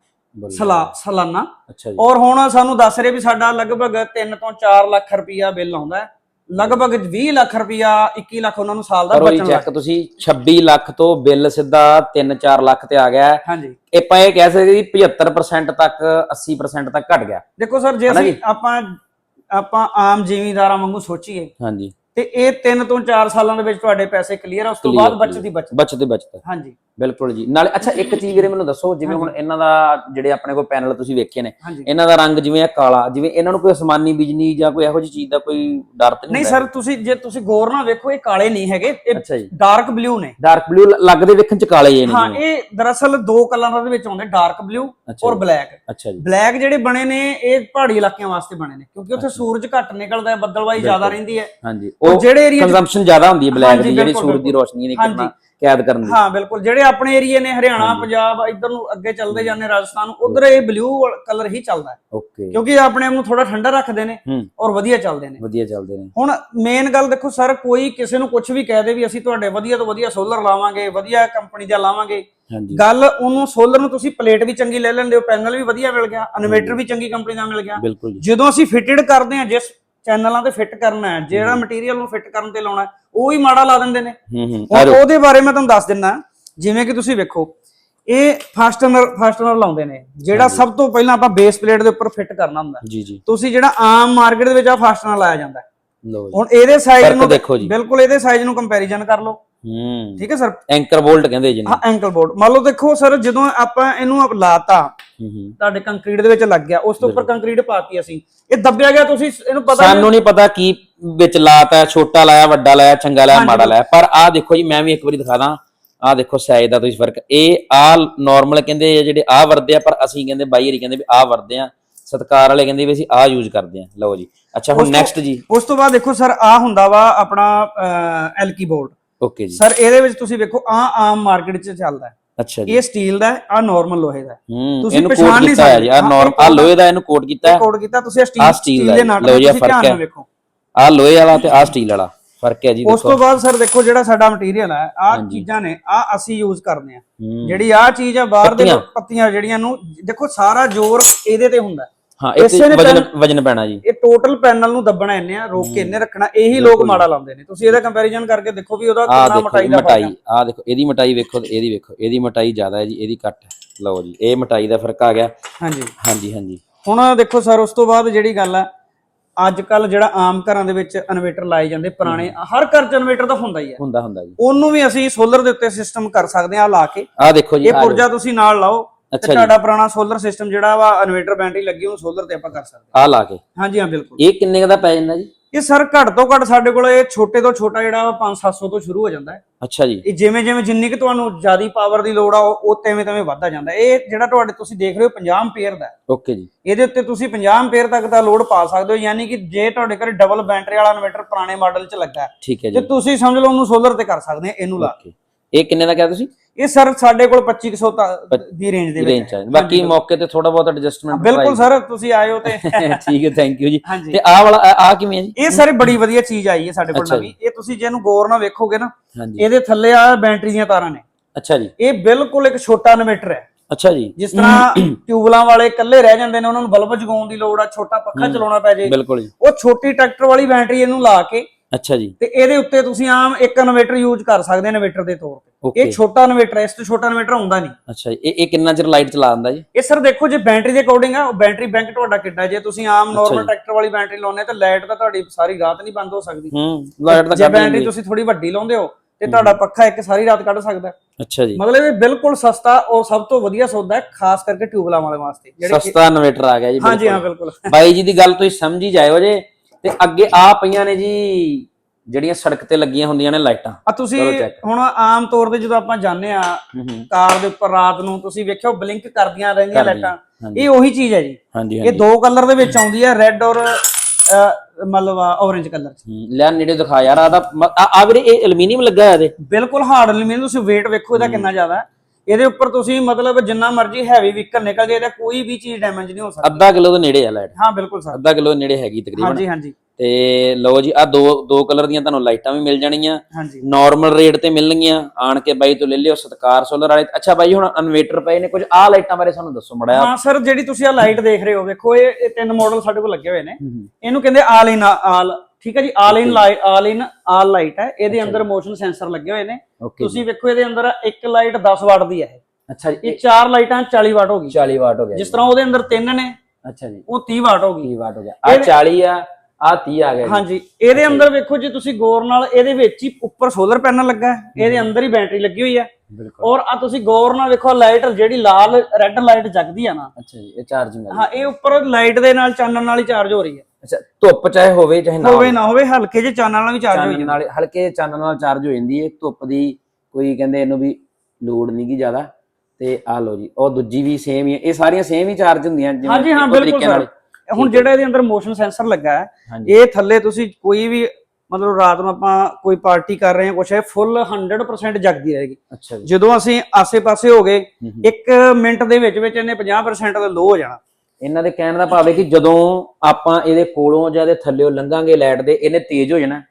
ਸਲਾ ਸਾਲਾਨਾ। ਅੱਛਾ ਜੀ। ਔਰ ਹੁਣ ਸਾਨੂੰ ਦੱਸ ਰਹੇ ਵੀ ਸਾਡਾ ਲਗਭਗ 3 ਤੋਂ 4 ਲੱਖ ਰੁਪਈਆ ਬਿੱਲ ਆਉਂਦਾ ਹੈ। ਲਗਭਗ 20 ਲੱਖ ਰੁਪਈਆ 21 ਲੱਖ ਉਹਨਾਂ ਨੂੰ ਸਾਲ ਦਾ ਕਰੋ ਬਚਣ ਲੱਗ ਚੈੱਕ ਤੁਸੀਂ 26 ਲੱਖ ਤੋਂ ਬਿੱਲ ਸਿੱਧਾ 3-4 ਲੱਖ ਤੇ ਆ ਗਿਆ। ਹੈ। ਹਾਂਜੀ। ਇਹ ਆਪਾਂ ਇਹ ਕਹਿ ਸਕਦੇ ਜੀ 75% ਤੱਕ 80% ਤੱਕ ਘਟ ਗਿਆ। ਦੇਖੋ ਸਰ ਜੇ ਅਸੀਂ? ਆਪਾਂ ਆਪਾਂ ਆਮ ਜ਼ਿਮੀਂਦਾਰਾਂ ਵਾਂਗੂ ਸੋਚੀਏ ਹਾਂਜੀ। ਤੇ ਇਹ 3 ਤੋਂ 4 ਸਾਲਾਂ ਦੇ ਵਿੱਚ ਤੁਹਾਡੇ ਪੈਸੇ ਕਲੀਅਰ ਆ ਉਸ ਤੋਂ ਬਾਅਦ। ਬਚਦੀ ਬਚਤ ਬਚਦੇ ਬਚਦੇ ਹਾਂਜੀ। ਬਿਲਕੁਲ ਜੀ। ਨਾਲੇ ਅੱਛਾ ਇੱਕ ਚੀਜ਼ ਵੀਰੇ ਮੈਨੂੰ ਦੱਸੋ ਜਿਵੇਂ ਹੁਣ ਇਹਨਾਂ ਦਾ ਜਿਹੜੇ ਆਪਣੇ ਕੋਲ ਪੈਨਲ ਤੁਸੀਂ ਵੇਖੇ ਨੇ ਇਹਨਾਂ ਦਾ ਰੰਗ ਜਿਵੇਂ ਆ ਕਾਲਾ ਜਿਵੇਂ ਇਹਨਾਂ ਨੂੰ ਕੋਈ ਅਸਮਾਨੀ ਬਿਜਲੀ ਜਾਂ ਕੋਈ ਇਹੋ ਜਿਹੀ ਚੀਜ਼ ਦਾ ਕੋਈ ਡਰ ਤਾਂ ਨਹੀਂ? ਸਰ ਤੁਸੀਂ ਜੇ ਤੁਸੀਂ ਗੌਰ ਨਾਲ ਵੇਖੋ ਇਹ ਕਾਲੇ ਨਹੀਂ ਹੈਗੇ ਇਹ ਡਾਰਕ ਬਲੂ ਨੇ। ਡਾਰਕ ਬਲੂ ਲੱਗਦੇ ਵੇਖਣ ਚ ਕਾਲੇ ਜਿਹੇ ਨੇ ਹਾਂ ਇਹ ਦਰਅਸਲ ਦੋ ਕਲਰਾਂ ਦੇ ਵਿੱਚ ਆਉਂਦੇ ਡਾਰਕ ਬਲੂ ਔਰ ਬਲੈਕ। ਅੱਛਾ ਜੀ। ਬਲੈਕ ਜਿਹੜੇ ਬਣੇ ਨੇ ਇਹ ਪਹਾੜੀ ਇਲਾਕਿਆਂ ਵਾਸਤੇ ਬਣੇ ਨੇ ਕਿਉਂਕਿ ਉੱਥੇ ਸੂਰਜ ਘੱਟ ਨਿਕਲਦਾ ਹੈ ਬੱਦਲਵਾਈ ਜ਼ਿਆਦਾ ਰਹਿੰਦੀ ਹੈ। ਹਾਂਜੀ। ਉਹ ਜਿਹੜੇ ਏਰੀਆ ਕੰਜ਼ੰਪਸ਼ਨ ਜ਼ਿਆਦਾ ਹੁੰਦੀ ਹੈ ਬਲੈਕ ਦੀ ਜਿਹੜੀ ਸੂਰਜ ਦੀ ਰੋਸ਼ਨੀ ਨੇ ਹਾਂਜੀ। ਕੈਦ ਕਰਨ ਦੀ। ਹਾਂ ਬਿਲਕੁਲ। ਜਿਹੜੇ ਆਪਣੇ ਏਰੀਏ ਨੇ ਹਰਿਆਣਾ ਪੰਜਾਬ ਇੱਧਰ ਨੂੰ ਅੱਗੇ ਚੱਲਦੇ ਜਾਂਦੇ ਰਾਜਸਥਾਨ ਉਧਰ ਇਹ ਬਲੂ ਕਲਰ ਹੀ ਚੱਲਦਾ ਹੈ। ਓਕੇ। ਕਿਉਂਕਿ ਆਪਣੇ ਆਪ ਨੂੰ ਥੋੜਾ ਠੰਡਾ ਰੱਖਦੇ ਨੇ ਔਰ ਵਧੀਆ ਚੱਲਦੇ ਨੇ। ਵਧੀਆ ਚੱਲਦੇ ਨੇ। ਹੁਣ ਮੇਨ ਗੱਲ ਦੇਖੋ ਸਰ ਕੋਈ ਕਿਸੇ ਨੂੰ ਕੁਝ ਵੀ ਕਹਿ ਦੇ ਵੀ ਅਸੀਂ ਤੁਹਾਡੇ ਵਧੀਆ ਤੋਂ ਵਧੀਆ ਸੋਲਰ ਲਾਵਾਂਗੇ ਵਧੀਆ ਕੰਪਨੀ ਦਾ ਲਾਵਾਂਗੇ। ਗੱਲ ਉਹਨੂੰ ਸੋਲਰ ਨੂੰ ਤੁਸੀਂ ਪਲੇਟ ਵੀ ਚੰਗੀ ਲੈ ਲੈਂਦੇ ਹੋ ਪੈਨਲ ਵੀ ਵਧੀਆ ਮਿਲ ਗਿਆ ਇਨਵੇਟਰ ਵੀ ਚੰਗੀ ਕੰਪਨੀ ਦਾ ਮਿਲ ਗਿਆ। ਜਦੋਂ ਅਸੀਂ ਫਿਟਡ ਕਰਦੇ ਹਾਂ ਜਿਸ ਚੈਨਲਾਂ ਤੇ ਫਿੱਟ ਕਰਨਾ ਹੈ ਜਿਹੜਾ ਮਟੀਰੀਅਲ ਨੂੰ ਫਿੱਟ ਕਰਨ ਤੇ ਲਾਉਣਾ ਹੈ, ਉਹ ਹੀ ਮਾੜਾ ਲਾ ਦਿੰਦੇ ਨੇ। ਹੂੰ ਹੂੰ। ਉਹਦੇ ਬਾਰੇ ਮੈਂ ਤੁਹਾਨੂੰ ਦੱਸ ਦਿੰਦਾ ਜਿਵੇਂ ਕਿ ਤੁਸੀਂ ਵੇਖੋ ਇਹ ਫਾਸਟਨਰ ਫਾਸਟਨਰ ਲਾਉਂਦੇ ਨੇ ਜਿਹੜਾ ਸਭ ਤੋਂ ਪਹਿਲਾਂ ਆਪਾਂ ਬੇਸ ਪਲੇਟ ਦੇ ਉੱਪਰ ਫਿੱਟ ਕਰਨਾ ਹੁੰਦਾ। ਜੀ ਜੀ। ਤੁਸੀਂ ਜਿਹੜਾ ਆਮ ਮਾਰਕੀਟ ਦੇ ਵਿੱਚ ਆ ਫਾਸਟਨਰ ਲਾਇਆ ਜਾਂਦਾ। ਲਓ ਜੀ। ਹੁਣ ਇਹਦੇ ਸਾਈਜ਼ ਨੂੰ ਬਿਲਕੁਲ ਇਹਦੇ ਸਾਈਜ਼ ਨੂੰ ਕੰਪੈਰੀਜ਼ਨ ਕਰ ਲਓ। ਹੂੰ। ਠੀਕ ਹੈ ਸਰ ਐਂਕਰ ਬੋਲਟ ਕਹਿੰਦੇ ਜਿਹਨੂੰ ਹਾਂ ਐਂਕਲ ਬੋਰਡ ਮੰਨ ਲਓ ਦੇਖੋ ਸਰ ਜਦੋਂ ਆਪਾਂ ਇਹਨੂੰ ਆਪ ਲਾਤਾ ਤੁਹਾਡੇ ਕੰਕਰੀਟ ਦੇ ਵਿੱਚ ਲੱਗ ਗਿਆ ਉਸ ਤੋਂ ਉੱਪਰ ਕੰਕਰੀਟ ਪਾਤੀ ਅਸੀਂ। ਇਹ ਦੱਬਿਆ ਗਿਆ ਤੁਸੀਂ ਇਹਨੂੰ ਪਤਾ ਸਾਨੂੰ ਨਹੀਂ ਪਤਾ ਕੀ ਵਿੱਚ ਲਾਤਾ ਛੋਟਾ ਲਾਇਆ ਵੱਡਾ ਲਾਇਆ ਚੰਗਾ ਲਾਇਆ ਮਾੜਾ ਲਾਇਆ। ਪਰ ਆਹ ਦੇਖੋ ਜੀ ਮੈਂ ਵੀ ਇੱਕ ਵਾਰੀ ਦਿਖਾ ਦਾਂ। ਆਹ ਦੇਖੋ ਸਾਈਜ਼ ਦਾ ਤੁਸੀਂ ਫ਼ਰਕ। ਇਹ ਆਹ ਨਾਰਮਲ ਕਹਿੰਦੇ ਆ ਜਿਹੜੇ ਆਹ ਵਰਦੇ ਆ ਪਰ ਅਸੀਂ ਕਹਿੰਦੇ ਬਾਈ ਹਰੀ ਕਹਿੰਦੇ ਵੀ ਆਹ ਵਰਦੇ ਆ। ਸਤਕਾਰ ਵਾਲੇ ਕਹਿੰਦੇ ਵੀ ਅਸੀਂ ਆਹ ਯੂਜ਼ ਕਰਦੇ ਆ। ਲਓ ਜੀ। ਅੱਛਾ ਹੁਣ ਨੈਕਸਟ ਜੀ। ਉਸ ਤੋਂ ਬਾਅਦ ਦੇਖੋ ਸਰ ਆ ਹੁੰਦਾ ਵਾ ਆਪਣਾ ਐਲਕੀ ਬੋਰਡ ਓਕੇ ਜੀ। ਸਰ ਇਹਦੇ ਵਿੱਚ ਤੁਸੀਂ ਵੇਖੋ ਆ ਆਮ ਮਾਰਕੀਟ 'ਚ ਚੱਲਦਾ ਹੈ। ਅੱਛਾ ਜੀ। ਇਹ ਸਟੀਲ ਦਾ ਆ ਨਾਰਮਲ ਲੋਹੇ ਦਾ ਤੁਸੀਂ ਪਛਾਣ ਨਹੀਂ ਸਕਦੇ। ਜੀ। ਆਹ ਹਾਂ, ਨਾਰਮ ਇਹ ਆਹ code ਲੋਹੇ ਦਾ ਇਹਨੂੰ ਕੋਡ ਕੀਤਾ ਹੈ। ਕੋਡ ਕੀਤਾ ਤੁਸੀਂ ਸਟੀਲ ਦਾ। ਨਾਟਕ ਲਓ ਜੀ, ਫ਼ਰਕ ਹੈ। ਆਹ ਲੋਹੇ ਵਾਲਾ ਤੇ ਆਹ ਸਟੀਲ ਵਾਲਾ ਫ਼ਰਕ ਹੈ ਜੀ ਉਸ ਤੋਂ ਬਾਅਦ ਸਰ ਦੇਖੋ ਜਿਹੜਾ ਸਾਡਾ ਮਟੀਰੀਅਲ ਹੈ ਆ ਚੀਜ਼ਾਂ ਨੇ ਆ ਅਸੀਂ ਯੂਜ਼ ਕਰਦੇ ਆ। ਜਿਹੜੀ ਆ ਚੀਜ਼ ਆ ਬਾਹਰ ਦੇ ਪੱਤੀਆਂ। ਜਿਹੜੀਆਂ ਨੂੰ ਦੇਖੋ ਸਾਰਾ ਜ਼ੋਰ ਇਹਦੇ ਤੇ ਹੁੰਦਾ ਹੈ। ਇਸੇ ਨੇ ਵਜਨ ਵਜਨ ਪੈਣਾ ਜੀ। ਇਹ ਟੋਟਲ ਪੈਨਲ ਨੂੰ ਦੱਬਣਾ ਇੰਨੇ ਆ ਰੋਕ ਕੇ ਇੰਨੇ ਰੱਖਣਾ ਇਹੀ ਲੋਕ ਮਾੜਾ ਲਾਉਂਦੇ ਨੇ। ਤੁਸੀਂ ਇਹਦਾ ਕੰਪੈਰੀਜ਼ਨ ਕਰਕੇ ਦੇਖੋ ਵੀ ਉਹਦਾ ਕਿੰਨਾ ਮਟਾਈ ਦਾ ਮਟਾਈ ਆਹ ਦੇਖੋ ਇਹਦੀ ਮਟਾਈ ਵੇਖੋ ਇਹਦੀ ਵੇਖੋ ਇਹਦੀ ਮਟਾਈ ਜ਼ਿਆਦਾ ਹੈ ਜੀ ਇਹਦੀ ਘੱਟ ਹੈ। ਲਓ ਜੀ ਇਹ ਮਟਾਈ ਦਾ ਫ਼ਰਕ ਆ ਗਿਆ। ਹਾਂਜੀ। ਹਾਂਜੀ ਹਾਂਜੀ। ਹੁਣ ਦੇਖੋ ਸਰ ਉਸ ਤੋਂ ਬਾਅਦ ਜਿਹੜੀ ਗੱਲ ਆ ਅੱਜ ਕੱਲ ਜਿਹੜਾ ਆਮ ਘਰਾਂ ਦੇ ਵਿੱਚ ਇਨਵੇਟਰ ਲਾਏ ਜਾਂਦੇ ਪੁਰਾਣੇ ਹਰ ਘਰ 'ਚ ਇਨਵੇਟਰ ਤਾਂ ਹੁੰਦਾ ਹੀ ਹੈ। ਹੁੰਦਾ ਹੁੰਦਾ ਜੀ। ਉਹਨੂੰ ਵੀ ਅਸੀਂ ਸੋਲਰ ਦੇ ਉੱਤੇ ਸਿਸਟਮ ਕਰ ਸਕਦੇ ਆ ਲਾ ਕੇ। ਆਹ ਦੇਖੋ ਜੀ ਇਹ ਆਹ ਪੁਰਜਾ ਤੁਸੀਂ ਨਾਲ ਲਾਓ ਤੇ ਜੀ। ਤੁਹਾਡਾ ਪੁਰਾਣਾ ਸੋਲਰ ਸਿਸਟਮ ਜਿਹੜਾ ਵਾ ਇਨਵੇਟਰ ਬੈਟਰੀ ਲੱਗੀ ਉਹਨੂੰ ਸੋਲਰ ਤੇ ਆਪਾਂ ਕਰ ਸਕਦੇ ਆਹ ਲਾ ਕੇ। ਹਾਂਜੀ ਹਾਂ ਬਿਲਕੁਲ। ਇਹ ਕਿੰਨੇ ਕੁ ਦਾ ਪੈ ਜਾਂਦਾ ਜੀ? ਇਹ ਸਰ ਘੱਟ ਤੋਂ ਘੱਟ ਸਾਡੇ ਕੋਲ ਇਹ ਛੋਟੇ ਤੋਂ ਛੋਟਾ ਜਿਹੜਾ ਵਾ 5-700 ਤੋਂ ਸ਼ੁਰੂ ਹੋ ਜਾਂਦਾ ਹੈ। ਅੱਛਾ ਜੀ। ਇਹ ਜਿਵੇਂ ਜਿਵੇਂ ਜਿੰਨੀ ਕਿ ਤੁਹਾਨੂੰ ਜ਼ਿਆਦੀ ਪਾਵਰ ਦੀ ਲੋੜ ਆ ਉਹ ਤਿਵੇਂ ਤਿਵੇਂ ਵੱਧਦਾ ਜਾਂਦਾ ਹੈ। ਇਹ ਜਿਹੜਾ ਤੁਹਾਡੇ ਤੁਸੀਂ ਦੇਖ ਰਹੇ ਹੋ 50 ਐਂਪੀਅਰ ਦਾ ਹੈ। ਓਕੇ ਜੀ। ਇਹਦੇ ਉੱਤੇ ਤੁਸੀਂ 50 ਐਂਪੀਅਰ ਤੱਕ ਦਾ ਲੋਡ ਪਾ ਸਕਦੇ ਹੋ ਯਾਨੀ ਕਿ ਜੇ ਤੁਹਾਡੇ ਘਰੇ ਡਬਲ ਬੈਟਰੀ ਵਾਲਾ ਇਨਵਰਟਰ ਪੁਰਾਣੇ ਮਾਡਲ 'ਚ ਲੱਗਾ ਹੈ, ਠੀਕ ਹੈ ਤੇ ਜੀ ਤੁਸੀਂ ਸਮਝ ਲਓ ਉਹਨੂੰ ਸੋਲਰ ਤੇ ਕਰ ਸਕਦੇ ਆ ਇਹਨੂੰ ਲਾ ਓਕੇ। ਇਹ ਕਿੰਨੇ ਦਾ ਕਿਹਾ ਤੁਸੀਂ? ਇਹ ਸਰ ਸਾਡੇ ਕੋਲ 2500 ਤ- ਦੀ ਰੇਂਜ ਦੇ ਵਿੱਚ ਹੈ। ਬਾਕੀ ਮੌਕੇ ਤੇ ਥੋੜਾ ਬਹੁਤ ਐਡਜਸਟਮੈਂਟ ਬਿਲਕੁਲ ਸਰ ਤੁਸੀਂ ਆਇਓ ਤੇ। ਠੀਕ ਹੈ ਥੈਂਕ ਯੂ ਜੀ। ਤੇ ਆਹ ਵਾਲਾ ਆਹ- ਆਹ ਕਿਵੇਂ ਹੈ ਜੀ? ਇਹ ਸਰ ਬੜੀ ਵਧੀਆ ਚੀਜ਼ ਆਈ ਹੈ ਸਾਡੇ ਕੋਲ ਨਵੀਂ। ਇਹ ਤੁਸੀਂ ਜੇ ਇਹਨੂੰ ਗੌਰ ਨਾਲ ਵੇਖੋਗੇ ਨਾ ਇਹਦੇ ਥੱਲੇ ਆ ਬੈਟਰੀ ਦੀਆਂ ਤਾਰਾਂ ਨੇ। ਅੱਛਾ ਜੀ। ਇਹ ਬਿਲਕੁਲ ਇੱਕ ਛੋਟਾ ਇਨਵਰਟਰ ਹੈ। ਅੱਛਾ ਜੀ। ਜਿਸ ਤਰ੍ਹਾਂ ਟਿਊਬਲਾਂ ਵਾਲੇ ਇਕੱਲੇ ਰਹਿ ਜਾਂਦੇ ਨੇ ਉਹਨਾਂ ਨੂੰ ਬਲਬ ਜਗਾਉਣ ਦੀ ਲੋੜ ਆ ਛੋਟਾ ਪੱਖਾ ਚਲਾਉਣਾ ਪੈ ਜੇ। ਬਿਲਕੁਲ ਜੀ। ਉਹ ਛੋਟੀ ਟਰੈਕਟਰ ਵਾਲੀ ਬੈਟਰੀ ਇਹਨੂੰ ਲਾ ਕੇ ਅੱਛਾ ਜੀ। ਤੇ ਇਹਦੇ ਉੱਤੇ ਤੁਸੀਂ ਆਮ ਇੱਕ ਇਨਵਰਟਰ ਯੂਜ਼ ਕਰ ਸਕਦੇ ਹੋ ਇਨਵਰਟਰ ਦੇ ਤੌਰ ਤੇ। ਇਹ ਛੋਟਾ ਇਨਵਰਟਰ ਹੈ ਇਸ ਤੋਂ ਛੋਟਾ ਇਨਵਰਟਰ ਹੁੰਦਾ ਨਹੀਂ। ਅੱਛਾ ਇਹ ਇਹ ਕਿੰਨਾ ਚਿਰ ਲਾਈਟ ਚਲਾ ਦਿੰਦਾ ਜੀ? ਇਹ ਸਰ ਦੇਖੋ ਜੇ ਬੈਟਰੀ ਦੇ ਅਕੋਰਡਿੰਗ ਆ ਉਹ ਬੈਟਰੀ ਬੈਂਕ ਤੁਹਾਡਾ ਕਿੱਡਾ ਜੇ ਤੁਸੀਂ ਆਮ ਨਾਰਮਲ ਟਰੈਕਟਰ ਵਾਲੀ ਬੈਟਰੀ ਲਾਉਂਦੇ ਤਾਂ ਲਾਈਟ ਤਾਂ ਤੁਹਾਡੀ ਸਾਰੀ ਰਾਤ ਨਹੀਂ ਬੰਦ ਹੋ ਸਕਦੀ। ਹੂੰ ਲਾਈਟ ਤਾਂ ਜੇ ਬੈਟਰੀ ਤੁਸੀਂ ਥੋੜੀ ਵੱਡੀ ਲਾਉਂਦੇ ਹੋ ਤੇ ਤੁਹਾਡਾ ਪੱਖਾ ਇੱਕ ਸਾਰੀ ਰਾਤ ਕੱਢ ਸਕਦਾ। ਅੱਛਾ ਜੀ। ਮਤਲਬ ਇਹ ਬਿਲਕੁਲ ਸਸਤਾ ਔਰ ਸਭ ਤੋਂ ਵਧੀਆ ਸੌਦਾ ਹੈ ਖਾਸ ਕਰਕੇ ਟਿਊਬਲਾਂ ਵਾਲੇ ਵਾਸਤੇ ਸਸਤਾ ਇਨਵੇਟਰ ਆ ਗਿਆ ਜੀ ਹਾਂਜੀ। ਹਾਂ ਬਿਲਕੁਲ। ਬਾਈ ਜੀ ਦੀ ਗੱਲ ਤੁਸੀਂ ਸਮਝੀ ਜਾਇਓ ਜੇ ਤੇ ਅੱਗੇ ਆ ਪਈਆਂ ਨੇ ਜੀ ਜਿਹੜੀਆਂ ਸੜਕ ਤੇ ਲੱਗੀਆਂ ਹੁੰਦੀਆਂ ਨੇ ਲਾਈਟਾਂ। ਆ ਤੁਸੀਂ check। ਹੁਣ ਆਮ ਤੌਰ ਤੇ ਜਦੋਂ ਆਪਾਂ ਜਾਂਦੇ ਆ ਹੂੰ ਹੂੰ। ਕਾਰ ਦੇ ਉੱਪਰ ਰਾਤ ਨੂੰ ਤੁਸੀਂ ਵੇਖਿਓ ਬਲਿੰਕ ਕਰਦੀਆਂ ਰਹਿੰਦੀਆਂ ਕਰਦੀਆਂ, ਲਾਈਟਾਂ। ਹਾਂਜੀ। ਇਹ ਉਹੀ ਚੀਜ਼ ਹੈ ਜੀ। ਹਾਂਜੀ ਇਹ ਹਾਂਜੀ। ਦੋ ਕਲਰ ਦੇ ਵਿੱਚ ਆਉਂਦੀ ਹੈ ਰੈੱਡ ਔਰ ਮਤਲਬ ਔਰੇਂਜ ਕਲਰ ਚ। ਹੂੰ, ਲੈ ਨੇੜੇ ਦਿਖਾ ਯਾਰ ਆ ਦਾ ਆ ਵੀਰੇ ਇਹ ਐਲੂਮੀਨੀਅਮ ਲੱਗਾ ਹੋਇਆ ਇਹਦੇ। ਬਿਲਕੁਲ ਹਾਰਡ ਐਲੂਮੀਨੀਅਮ ਤੁਸੀਂ weight ਵੇਖੋ ਇਹਦਾ ਕਿੰਨਾ ਜ਼ਿਆਦਾ ਹੈ। ਇਹਦੇ ਉੱਪਰ ਤੁਸੀਂ ਮਤਲਬ ਜਿੰਨਾ ਮਰਜ਼ੀ ਹੈਵੀ ਵਹੀਕਲ ਨਿਕਲ ਜੇ ਇਹਦਾ ਕੋਈ ਵੀ ਚੀਜ਼ ਡੈਮੇਜ ਨਹੀਂ ਹੋ ਸਕਦੀ। ਅੱਧਾ ਕਿਲੋ ਦੇ ਨੇੜੇ ਆ ਲਾਈਟ ਹਾਂ ਬਿਲਕੁਲ ਸਰ ਅੱਧਾ ਕਿਲੋ ਨੇੜੇ ਹੈਗੀ ਤਕਰੀਬਨ। ਹਾਂਜੀ ਹਾਂਜੀ। ਤੇ ਲਓ ਜੀ ਆ ਦੋ ਦੋ ਕਲਰ ਦੀਆਂ ਤੁਹਾਨੂੰ ਲਾਈਟਾਂ ਵੀ ਮਿਲ ਜਾਣਗੀਆਂ ਹਾਂਜੀ। ਨਾਰਮਲ ਰੇਟ ਤੇ ਮਿਲਣਗੀਆਂ। ਆਣ ਕੇ ਬਾਈ ਤੋਂ ਲੈ ਲਿਓ ਸਤਕਾਰ ਸੋਲਰ ਵਾਲੇ। ਅੱਛਾ ਬਾਈ ਹੁਣ ਇਨਵੇਟਰ ਪਏ ਨੇ ਕੁਝ ਆ ਲਾਈਟਾਂ ਬਾਰੇ ਸਾਨੂੰ ਦੱਸੋ ਮੜਾ ਹਾਂ ਸਰ ਜਿਹੜੀ ਤੁਸੀਂ ਆ ਲਾਈਟ ਦੇਖ ਰਹੇ ਹੋ ਵੇਖੋ ਇਹ ਤਿੰਨ ਮਾਡਲ ਸਾਡੇ ਕੋਲ ਲੱਗੇ ਹੋਏ ਨੇ। ਇਹਨੂੰ ਕਹਿੰਦੇ ਆਲ ਇਨ ਆਲ ਠੀਕ ਹੈ ਜੀ ਆਲ ਇਨ ਆਲ ਇਨ ਆਲ ਲਾਈਟ ਹੈ। ਇਹਦੇ ਅੰਦਰ ਮੋਸ਼ਨ ਸੈਂਸਰ ਲੱਗੇ ਹੋਏ ਨੇ। ਤੁਸੀਂ ਵੇਖੋ ਇਹਦੇ ਅੰਦਰ ਇੱਕ ਲਾਈਟ 10 ਵਾਟ ਦੀ ਹੈ ਅੱਛਾ ਜੀ ਇਹ ਚਾਰ ਲਾਈਟਾਂ 40 ਵਾਟ ਹੋ ਗਈ। 40 ਵਾਟ ਹੋ ਗਿਆ ਜਿਸ ਤਰ੍ਹਾਂ ਉਹਦੇ ਅੰਦਰ ਤਿੰਨ ਨੇ ਅੱਛਾ ਜੀ। ਉਹ 30 ਵਾਟ ਹੋ ਗਈ। 30 ਵਾਟ ਹੋ ਗਿਆ। ਆ 40 ਆ ਆ 30 ਆ ਗਿਆ ਜੀ। ਹਾਂਜੀ ਇਹਦੇ ਅੰਦਰ ਵੇਖੋ ਜੇ ਤੁਸੀਂ ਗੌਰ ਨਾਲ ਇਹਦੇ ਵਿੱਚ ਹੀ ਉੱਪਰ ਸੋਲਰ ਪੈਨਲ ਲੱਗਾ ਹੈ। ਇਹਦੇ ਅੰਦਰ ਹੀ ਬੈਟਰੀ ਲੱਗੀ ਹੋਈ ਹੈ। ਬਿਲਕੁਲ। ਔਰ ਆ ਤੁਸੀਂ ਗੌਰ ਨਾਲ ਵੇਖੋ ਲਾਈਟ ਜਿਹੜੀ ਲਾਲ ਰੈੱਡ ਲਾਈਟ ਜਗਦੀ ਆ ਨਾ। ਅੱਛਾ ਜੀ ਇਹ ਚਾਰਜਿੰਗ ਹਾਂ ਇਹ ਉੱਪਰ ਲਾਈਟ ਦੇ ਨਾਲ ਚਾਨਣ ਨਾਲ ਹੀ ਚਾਰਜ ਹੋ ਰਹੀ ਹੈ। ਅੱਛਾ ਧੁੱਪ ਚਾਹੇ ਹੋਵੇ ਚਾਹੇ ਨਾ ਹੋਵੇ ਨਾ ਹੋਵੇ ਹਲਕੇ ਜਿਹੇ ਚਾਨਣ ਨਾਲ ਵੀ ਚਾਰਜ ਹੋ ਚਾਨਣ ਜਾਂਦੀ। ਨਾਲ ਹਲਕੇ ਚਾਨਣ ਨਾਲ ਚਾਰਜ ਹੋ ਜਾਂਦੀ ਹੈ ਧੁੱਪ ਦੀ ਕੋਈ ਕਹਿੰਦੇ ਇਹਨੂੰ ਵੀ ਲੋਡ ਨਹੀਂ ਗੀ ਜ਼ਿਆਦਾ। ਤੇ ਆ ਲਓ ਜੀ ਉਹ ਦੂਜੀ ਵੀ ਸੇਮ ਹੀ ਹੈ ਇਹ ਸਾਰੀਆਂ ਸੇਮ ਹੀ ਚਾਰਜ ਹੁੰਦੀਆਂ ਜਿਵੇਂ ਹਾਂਜੀ ਹਾਂ ਇੱਕੋ ਬਿਲਕੁਲ ਤਰੀਕੇ ਨਾਲ। ਸਰ ਹੁਣ ਜਿਹੜਾ ਇਹਦੇ ਅੰਦਰ ਮੋਸ਼ਨ ਸੈਂਸਰ ਲੱਗਾ ਹੈ ਹਾਂਜੀ। ਇਹ ਥੱਲੇ ਤੁਸੀਂ ਕੋਈ ਵੀ ਮਤਲਬ ਰਾਤ ਨੂੰ ਆਪਾਂ ਕੋਈ ਪਾਰਟੀ ਕਰ ਰਹੇ ਹਾਂ ਕੁਛ ਹੈ ਫੁੱਲ 100% ਜਗਦੀ ਰਹੇਗੀ। ਅੱਛਾ ਜੀ। ਜਦੋਂ ਅਸੀਂ ਆਸੇ-ਪਾਸੇ ਹੋ ਗਏ ਹੂੰ ਹੂੰ। 1 ਮਿੰਟ ਦੇ ਵਿੱਚ ਵਿੱਚ ਇਹਨੇ 50% ਦਾ ਲੋ ਹੋ ਜਾਣਾ। ਇਹਨਾਂ ਦੇ ਕਹਿਣ ਦਾ ਭਾਵ ਹੈ ਕਿ ਜਦੋਂ ਆਪਾਂ ਇਹਦੇ ਕੋਲੋਂ ਜਾਂ ਇਹਦੇ ਥੱਲੇੋਂ ਲੰਘਾਂਗੇ ਲਾਈਟ ਦੇ ਇਹਨੇ ਤੇਜ਼ ਹੋ ਜਾਣਾ।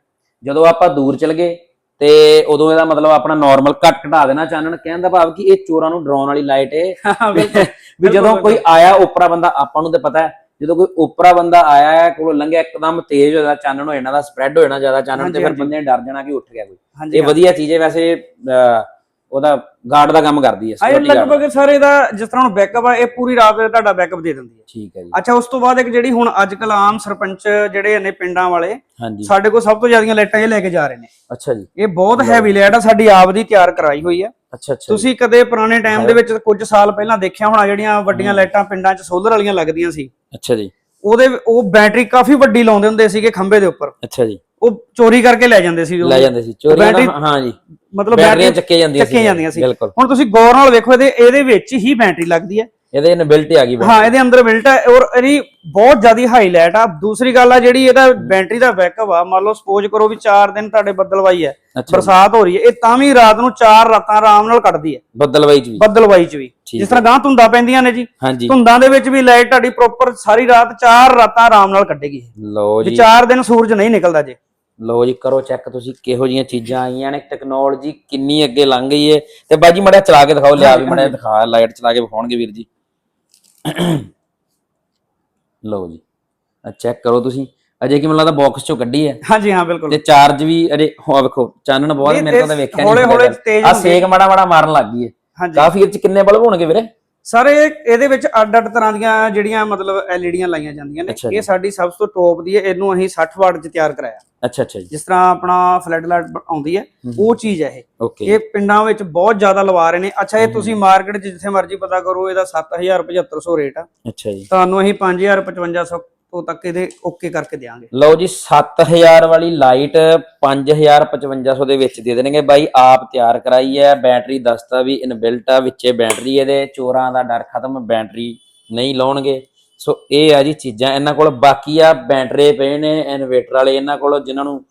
ਜਦੋਂ ਆਪਾਂ ਦੂਰ ਚਲ ਗਏ ਤੇ ਉਦੋਂ ਇਹਦਾ ਮਤਲਬ ਆਪਣਾ ਨਾਰਮਲ ਕੱਟ ਘਟਾ ਦੇਣਾ ਚਾਨਣ। ਕਹਿਣ ਦਾ ਭਾਵ ਕਿ ਇਹ ਚੋਰਾਂ ਨੂੰ ਡਰਾਉਣ ਵਾਲੀ ਲਾਈਟ ਹੈ ਵੀ ਜਦੋਂ ਕੋਈ ਆਇਆ ਉਪਰਾ ਬੰਦਾ ਆਪਾਂ ਨੂੰ ਤੇ ਪਤਾ ਹੈ ਜਦੋਂ ਕੋਈ ਉਪਰਾ ਬੰਦਾ ਆਇਆ ਹੈ ਕੋਲੋਂ ਲੰਘਿਆ ਇੱਕਦਮ ਤੇਜ਼ ਹੋ ਜਾਣਾ ਚਾਨਣ ਹੋ ਜਾਣਾ ਦਾ ਸਪਰੈਡ ਹੋ ਜਾਣਾ ਜ਼ਿਆਦਾ ਚਾਨਣ ਤੇ ਫਿਰ। ਬੰਦੇ ਨੇ ਡਰ ਜਾਣਾ ਕਿ ਉੱਠ ਗਿਆ ਕੋਈ। ਇਹ ਵਧੀਆ ਚੀਜ਼ ਹੈ ਵੈਸੇ ਉਹਦਾ ਗਾਰਡ ਦਾ ਕੰਮ ਕਰਦੀ ਹੈ ਇਹ security guard। ਲਗਭਗ ਸਰ ਇਹਦਾ ਜਿਸ ਤਰ੍ਹਾਂ ਹੁਣ ਬੈਕਅਪ ਆ ਇਹ ਪੂਰੀ ਰਾਤ ਦਾ ਤੁਹਾਡਾ ਬੈਕਅਪ ਦੇ ਦਿੰਦੀ ਹੈ। ਠੀਕ ਹੈ ਜੀ। ਅੱਛਾ ਉਸ ਤੋਂ ਬਾਅਦ ਇੱਕ ਜਿਹੜੀ ਹੁਣ ਅੱਜ ਕੱਲ ਆਮ ਸਰਪੰਚ ਜਿਹੜੇ ਨੇ ਪਿੰਡਾਂ ਵਾਲੇ ਹਾਂਜੀ। ਸਾਡੇ ਕੋਲ ਸਭ ਤੋਂ ਜ਼ਿਆਦੀਆਂ ਲਾਈਟਾਂ ਇਹ ਲੈ ਕੇ ਜਾ ਰਹੇ ਨੇ। ਅੱਛਾ ਜੀ। ਇਹ ਬਹੁਤ ਹੈਵੀ ਲਾਈਟ ਆ ਸਾਡੀ ਆਪ ਦੀ ਤਿਆਰ ਕਰਾਈ ਹੋਈ ਆ। ਅੱਛਾ ਅੱਛਾ। ਤੁਸੀਂ ਕਦੇ ਪੁਰਾਣੇ ਟਾਈਮ ਦੇ ਵਿੱਚ ਕੁਝ ਸਾਲ ਪਹਿਲਾਂ ਦੇਖਿਆ ਹੋਣਾ ਜਿਹੜੀਆਂ ਵੱਡੀਆਂ ਲਾਈਟਾਂ ਪਿੰਡਾਂ 'ਚ ਸੋਲਰ ਵਾਲੀਆਂ ਲੱਗਦੀਆਂ ਸੀ? ਅੱਛਾ ਜੀ। ਉਹਦੇ ਉਹ ਬੈਟਰੀ ਕਾਫੀ ਵੱਡੀ ਲਾਉਂਦੇ ਹੁੰਦੇ ਸੀਗੇ ਖੰਭੇ ਦੇ ਉੱਪਰ। ਅੱਛਾ ਜੀ। ਉਹ ਚੋਰੀ ਕਰਕੇ ਲੈ ਜਾਂਦੇ ਸੀ ਉਹ। ਲੈ ਜਾਂਦੇ ਸੀ। ਚੋਰੀਆਂ ਬੈਟਰੀ- ਹਾਂ ਜੀ। ਮਤਲਬ ਬੈਟਰੀਆਂ ਬੈਟਰੀ ਚੱਕੇ ਜਾਂਦੀਆਂ ਚੱਕੀਆਂ ਜਾਂਦੀਆਂ ਸੀ। ਬਿਲਕੁਲ। ਹੁਣ ਤੁਸੀਂ ਗੌਰ ਨਾਲ ਵੇਖੋ ਇਹਦੇ ਇਹਦੇ ਵਿੱਚ ਹੀ ਬੈਟਰੀ ਲੱਗਦੀ ਹੈ। ਇਹਦੇ ਇਨਬਿਲਟ ਆ ਗਈ battery। ਹਾਂ ਇਹਦੇ ਅੰਦਰ ਬਿਲਟ ਹੈ ਔਰ ਇਹਦੀ ਬਹੁਤ ਜ਼ਿਆਦਾ ਹਾਈ ਲਾਈਟ ਆ। ਦੂਸਰੀ ਗੱਲ ਆ ਜਿਹੜੀ ਇਹਦਾ ਬੈਟਰੀ ਦਾ ਬੈਕਅਪ ਆ ਮੰਨ ਲਓ ਸਪੋਜ਼ ਕਰੋ ਵੀ 4 ਦਿਨ ਤੁਹਾਡੇ ਬੱਦਲਵਾਈ ਹੈ ਅੱਛਾ। ਬਰਸਾਤ ਹੋ ਰਹੀ ਹੈ ਇਹ ਤਾਂ ਵੀ ਰਾਤ ਨੂੰ 4 ਰਾਤਾਂ ਆਰਾਮ ਨਾਲ ਕੱਢਦੀ ਹੈ। ਬੱਦਲਵਾਈ ਚ ਵੀ। ਬੱਦਲਵਾਈ ਚ ਵੀ। ਠੀਕ ਜਿਸ ਤਰ੍ਹਾਂ ਗਾਂ ਧੁੰਦਾਂ ਪੈਂਦੀਆਂ ਨੇ ਜੀ। ਹਾਂਜੀ। ਧੁੰਦਾਂ ਦੇ ਵਿੱਚ ਵੀ ਲਾਈਟ ਤੁਹਾਡੀ ਪ੍ਰੋਪਰ ਸਾਰੀ ਰਾਤ 4 ਰਾਤਾਂ ਆਰਾਮ ਨਾਲ ਕੱਢੇਗੀ। ਲਓ ਜੇ ਜੀ। 4 ਦਿਨ ਸੂਰਜ ਨਹੀਂ ਨਿਕਲਦਾ ਜੇ। ਲਓ ਜੀ ਕਰੋ ਚੈੱਕ ਤੁਸੀਂ ਕਿਹੋ ਜੀਆਂ ਚੀਜ਼ਾਂ ਆਈਆਂ ਨੇ। ਟੈਕਨੋਲੋਜੀ ਕਿੰਨੀ ਅੱਗੇ ਲੰਘ ਗਈ ਏ। ਤੇ ਬਾਜੀ ਮੜਿਆ ਚਲਾ ਕੇ ਦਿਖਾਓ ਲਿਆ ਵੀ ਮੜਿਆ ਦਿਖਾ ਲਾਈਟ ਚਲਾ ਕੇ ਵਿਖਾਉਣਗੇ ਵੀਰ ਜੀ। ਲਓ ਜੀ ਆ ਚੈੱਕ ਕਰੋ ਤੁਸੀਂ। ਅਜੇ ਕੀ ਮੈਨੂੰ ਲੱਗਦਾ ਬਾਕਸ ਚੋਂ ਕੱਢੀ ਹੈ ਹਾਂਜੀ ਹਾਂ ਬਿਲਕੁਲ। ਤੇ ਚਾਰਜ ਵੀ ਅਜੇ ਹੋ ਵੇਖੋ ਚਾਨਣ ਬਹੁਤ ਮੇਰੇ ਕੋਲ ਤਾਂ ਤੇ ਵੇਖਿਆ ਹੌਲੇ- ਹੌਲੇ ਨਹੀਂ ਤੇਜ਼ ਆ ਸੇਕ ਮਾੜਾ ਮਾੜਾ ਮਾਰਨ ਲੱਗ ਗਈ ਹਾਂਜੀ। ਕਾਫੀ ਇਹ ਚ ਕਿੰਨੇ ਬਲਬ ਹੋਣਗੇ ਵੀਰੇ? ਸਰ ਇਹ ਇਹਦੇ ਵਿੱਚ ਅੱਡ ਅੱਡ ਤਰ੍ਹਾਂ ਦੀਆਂ ਜਿਹੜੀਆਂ ਮਤਲਬ ਐਲਈਡੀਆਂ ਲਾਈਆਂ ਜਾਂਦੀਆਂ ਨੇ। ਅੱਛਾ ਜੀ। ਇਹ ਸਾਡੀ ਸਭ ਤੋਂ ਟੌਪ ਦੀ ਹੈ। ਇਹਨੂੰ ਅਸੀਂ 60 ਵਾਟ 'ਚ ਤਿਆਰ ਕਰਾਇਆ। ਅੱਛਾ ਅੱਛਾ ਜੀ। ਜਿਸ ਤਰ੍ਹਾਂ ਆਪਣਾ ਫਲੈਡ ਲਾਈਟ ਆਉਂਦੀ ਹੈ ਉਹ ਚੀਜ਼ ਹੈ ਇਹ। ਓਕੇ। ਇਹ ਪਿੰਡਾਂ ਵਿੱਚ ਬਹੁਤ ਜ਼ਿਆਦਾ ਲਵਾ ਰਹੇ ਨੇ। ਅੱਛਾ ਇਹ ਤੁਸੀਂ ਮਾਰਕੀਟ 'ਚ ਜਿੱਥੇ ਮਰਜ਼ੀ ਪਤਾ ਕਰੋ ਇਹਦਾ 7750 ਰੇਟ ਆ। ਅੱਛਾ ਜੀ। ਤੁਹਾਨੂੰ ਅਸੀਂ 5500 ਤੋਂ ਤੱਕ ਇਹਦੇ ਓਕੇ ਕਰਕੇ ਦੇਵਾਂਗੇ ਲਓ ਜੀ 7000 ਵਾਲੀ ਲਾਈਟ 5500 ਦੇ ਵਿੱਚ ਦੇ ਦੇਣਗੇ ਬਾਈ। ਆਪ ਤਿਆਰ ਕਰਾਈ ਹੈ ਬੈਟਰੀ ਦੱਸਤਾ ਵੀ ਇਨਬਿਲਟ ਆ ਵਿੱਚੇ ਬੈਟਰੀ ਇਹਦੇ। ਚੋਰਾਂ ਦਾ ਡਰ ਖਤਮ ਬੈਟਰੀ ਨਹੀਂ ਲਾਉਣਗੇ। ਸੋ ਇਹ ਆ ਜੀ ਚੀਜ਼ਾਂ ਇਹਨਾਂ ਕੋਲ। ਬਾਕੀ ਆ ਬੈਟਰੀ ਪਏ ਨੇ ਇਨਵੇਟਰ ਵਾਲੇ ਇਹਨਾਂ ਕੋਲ ਜਿਨ੍ਹਾਂ ਨੂੰ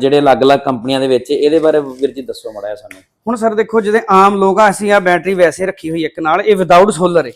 ਜਿਹੜੇ ਅਲੱਗ-ਅਲੱਗ ਕੰਪਨੀਆਂ ਦੇ ਵਿੱਚ। ਇਹਦੇ ਬਾਰੇ ਵੀਰ ਜੀ ਦੱਸੋ ਮੜਿਆ ਸਾਨੂੰ। ਹੁਣ ਸਰ ਦੇਖੋ ਜਿਹਦੇ ਆਮ ਲੋਕ ਆ ਅਸੀਂ ਆ ਬੈਟਰੀ ਵੈਸੇ ਰੱਖੀ ਹੋਈ ਇੱਕ ਨਾਲ ਇਹ ਵਿਦਆਊਟ ਸੋਲਰ ਹੈ।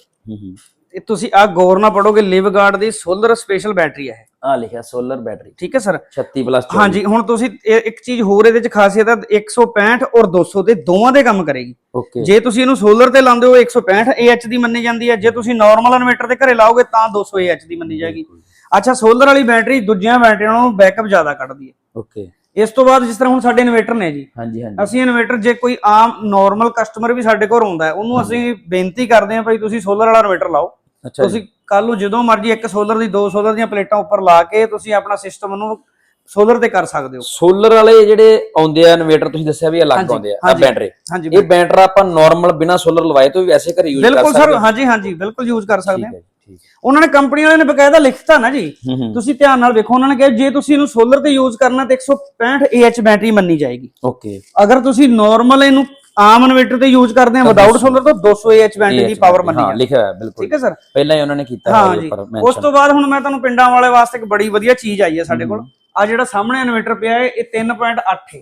ਇਹ ਤੁਸੀਂ ਆ ਗੌਰ ਨਾਲ ਪੜੋਗੇ ਲਿਵ ਗਾਰਡ ਦੀ ਸੋਲਰ ਸਪੈਸ਼ਲ ਬੈਟਰੀ ਹੈ ਆ ਲਿਖਿਆ ਸੋਲਰ ਬੈਟਰੀ। ਠੀਕ ਹੈ ਸਰ? 36 ਪਲੱਸ ਹਾਂਜੀ ਹੁਣ ਤੁਸੀਂ ਇੱਕ ਚੀਜ਼ ਹੋਰ ਇਹਦੇ ਚ ਖਾਸੀਅਤ ਹੈ 165 ਔਰ 200 ਦੇ ਦੋਵਾਂ ਦੇ ਕੰਮ ਕਰੇਗੀ। ਓਕੇ ਜੇ ਤੁਸੀਂ ਇਹਨੂੰ ਸੋਲਰ ਤੇ ਲਾਉਂਦੇ ਹੋ 165 AH ਦੀ ਮੰਨੀ ਜਾਂਦੀ ਹੈ ਜੇ ਤੁਸੀਂ ਨਾਰਮਲ ਇਨਵਰਟਰ ਤੇ ਘਰੇ ਲਾਓਗੇ ਤਾਂ 200 AH ਦੀ ਮੰਨੀ ਜਾਏਗੀ। ਅੱਛਾ ਸੋਲਰ ਵਾਲੀ ਬੈਟਰੀ ਦੂਜੀਆਂ ਬੈਟਰੀਆਂ ਨਾਲੋਂ ਬੈਕਅਪ ਜ਼ਿਆਦਾ ਕੱਢਦੀ ਹੈ। ਓਕੇ ਇਸ ਤੋਂ ਬਾਅਦ ਜਿਸ ਤਰ੍ਹਾਂ ਹੁਣ ਸਾਡੇ ਇਨਵਰਟਰ ਨੇ ਜੀ ਹਾਂਜੀ ਹਾਂਜੀ। ਅਸੀਂ ਇਨਵਰਟਰ ਜੇ ਕੋਈ ਆਮ ਨਾਰਮਲ ਕਸਟਮਰ ਵੀ ਸਾਡੇ ਕੋਲ ਆਉਂਦਾ ਉਹਨੂੰ ਅਸੀਂ ਬੇਨਤੀ ਕਰਦੇ ਹਾਂ ਭਾਈ ਤੁਸੀਂ ਸੋਲਰ ਵਾਲਾ ਇਨਵਰਟਰ ਲਾਓ। ਤੁਸੀਂ ਕੱਲ ਨੂੰ ਜਦੋਂ ਮਰਜ਼ੀ ਇੱਕ ਸੋਲਰ ਦੀ ਦੋ ਸੋਲਰ ਦੀਆਂ ਪਲੇਟਾਂ ਉੱਪਰ ਲਾ ਕੇ ਤੁਸੀਂ ਆਪਣਾ ਸਿਸਟਮ ਨੂੰ ਸੋਲਰ ਤੇ ਕਰ ਸਕਦੇ ਹੋ। ਸੋਲਰ ਵਾਲੇ ਜਿਹੜੇ ਆਉਂਦੇ ਆ ਇਨਵੇਟਰ ਤੁਸੀਂ ਦੱਸਿਆ ਵੀ ਅਲੱਗ ਆਉਂਦੇ ਆ ਆ। ਬੈਟਰੀ ਇਹ ਬੈਟਰ ਆਪਾਂ ਨਾਰਮਲ ਬਿਨਾ ਸੋਲਰ ਲਵਾਏ ਤੋਂ ਵੀ ਵੈਸੇ ਘਰੇ ਯੂਜ਼ ਕਰ ਬਿਲਕੁਲ ਸਕਦੇ ਸਰ ਹਾਂ। ਹਾਂਜੀ ਹਾਂਜੀ ਬਿਲਕੁਲ ਯੂਜ਼ ਕਰ ਸਕਦੇ ਹੈ। ਉਹਨਾਂ ਨੇ ਕੰਪਨੀ ਵਾਲਿਆਂ ਨੇ ਬਕਾਇਦਾ ਲਿਖਤਾ ਨਾ ਜੀ। ਤੁਸੀਂ ਧਿਆਨ ਨਾਲ ਵੇਖੋ ਉਹਨਾਂ ਨੇ ਕਿਹਾ ਜੇ ਤੁਸੀਂ ਇਹਨੂੰ ਸੋਲਰ ਤੇ ਯੂਜ਼ ਕਰਨਾ ਤੇ 165 AH ਬੈਟਰੀ ਮੰਨੀ ਜਾਏਗੀ। ਓਕੇ ਅਗਰ ਤੁਸੀਂ ਨਾਰਮਲ ਇਹਨੂੰ ਆਮ ਇਨਵਰਟਰ ਤੇ ਯੂਜ਼ ਕਰਦੇ ਆ ਵਿਦਆਊਟ ਸੋਲਰ ਤਾਂ 200 AH ਬੈਟਰੀ ਦੀ ਪਾਵਰ ਮੰਨੀ ਹਾਂ ਲਿਖਿਆ ਹੋਇਆ ਬਿਲਕੁਲ। ਠੀਕ ਹੈ ਸਰ? ਪਹਿਲਾਂ ਹੀ ਉਹਨਾਂ ਨੇ ਕੀਤਾ ਹਾਂ ਜੀ। ਉਸ। ਤੋਂ ਬਾਅਦ ਹੁਣ ਮੈਂ ਤੁਹਾਨੂੰ ਪਿੰਡਾਂ ਵਾਲੇ ਵਾਸਤੇ ਇੱਕ ਬੜੀ ਵਧੀਆ ਚੀਜ਼ ਆਈ ਹੈ ਸਾਡੇ ਕੋਲ। ਆ ਜਿਹੜਾ ਸਾਹਮਣੇ ਇਨਵਰਟਰ ਪਿਆ ਹੈ ਇਹ 3.8 ਹੈ।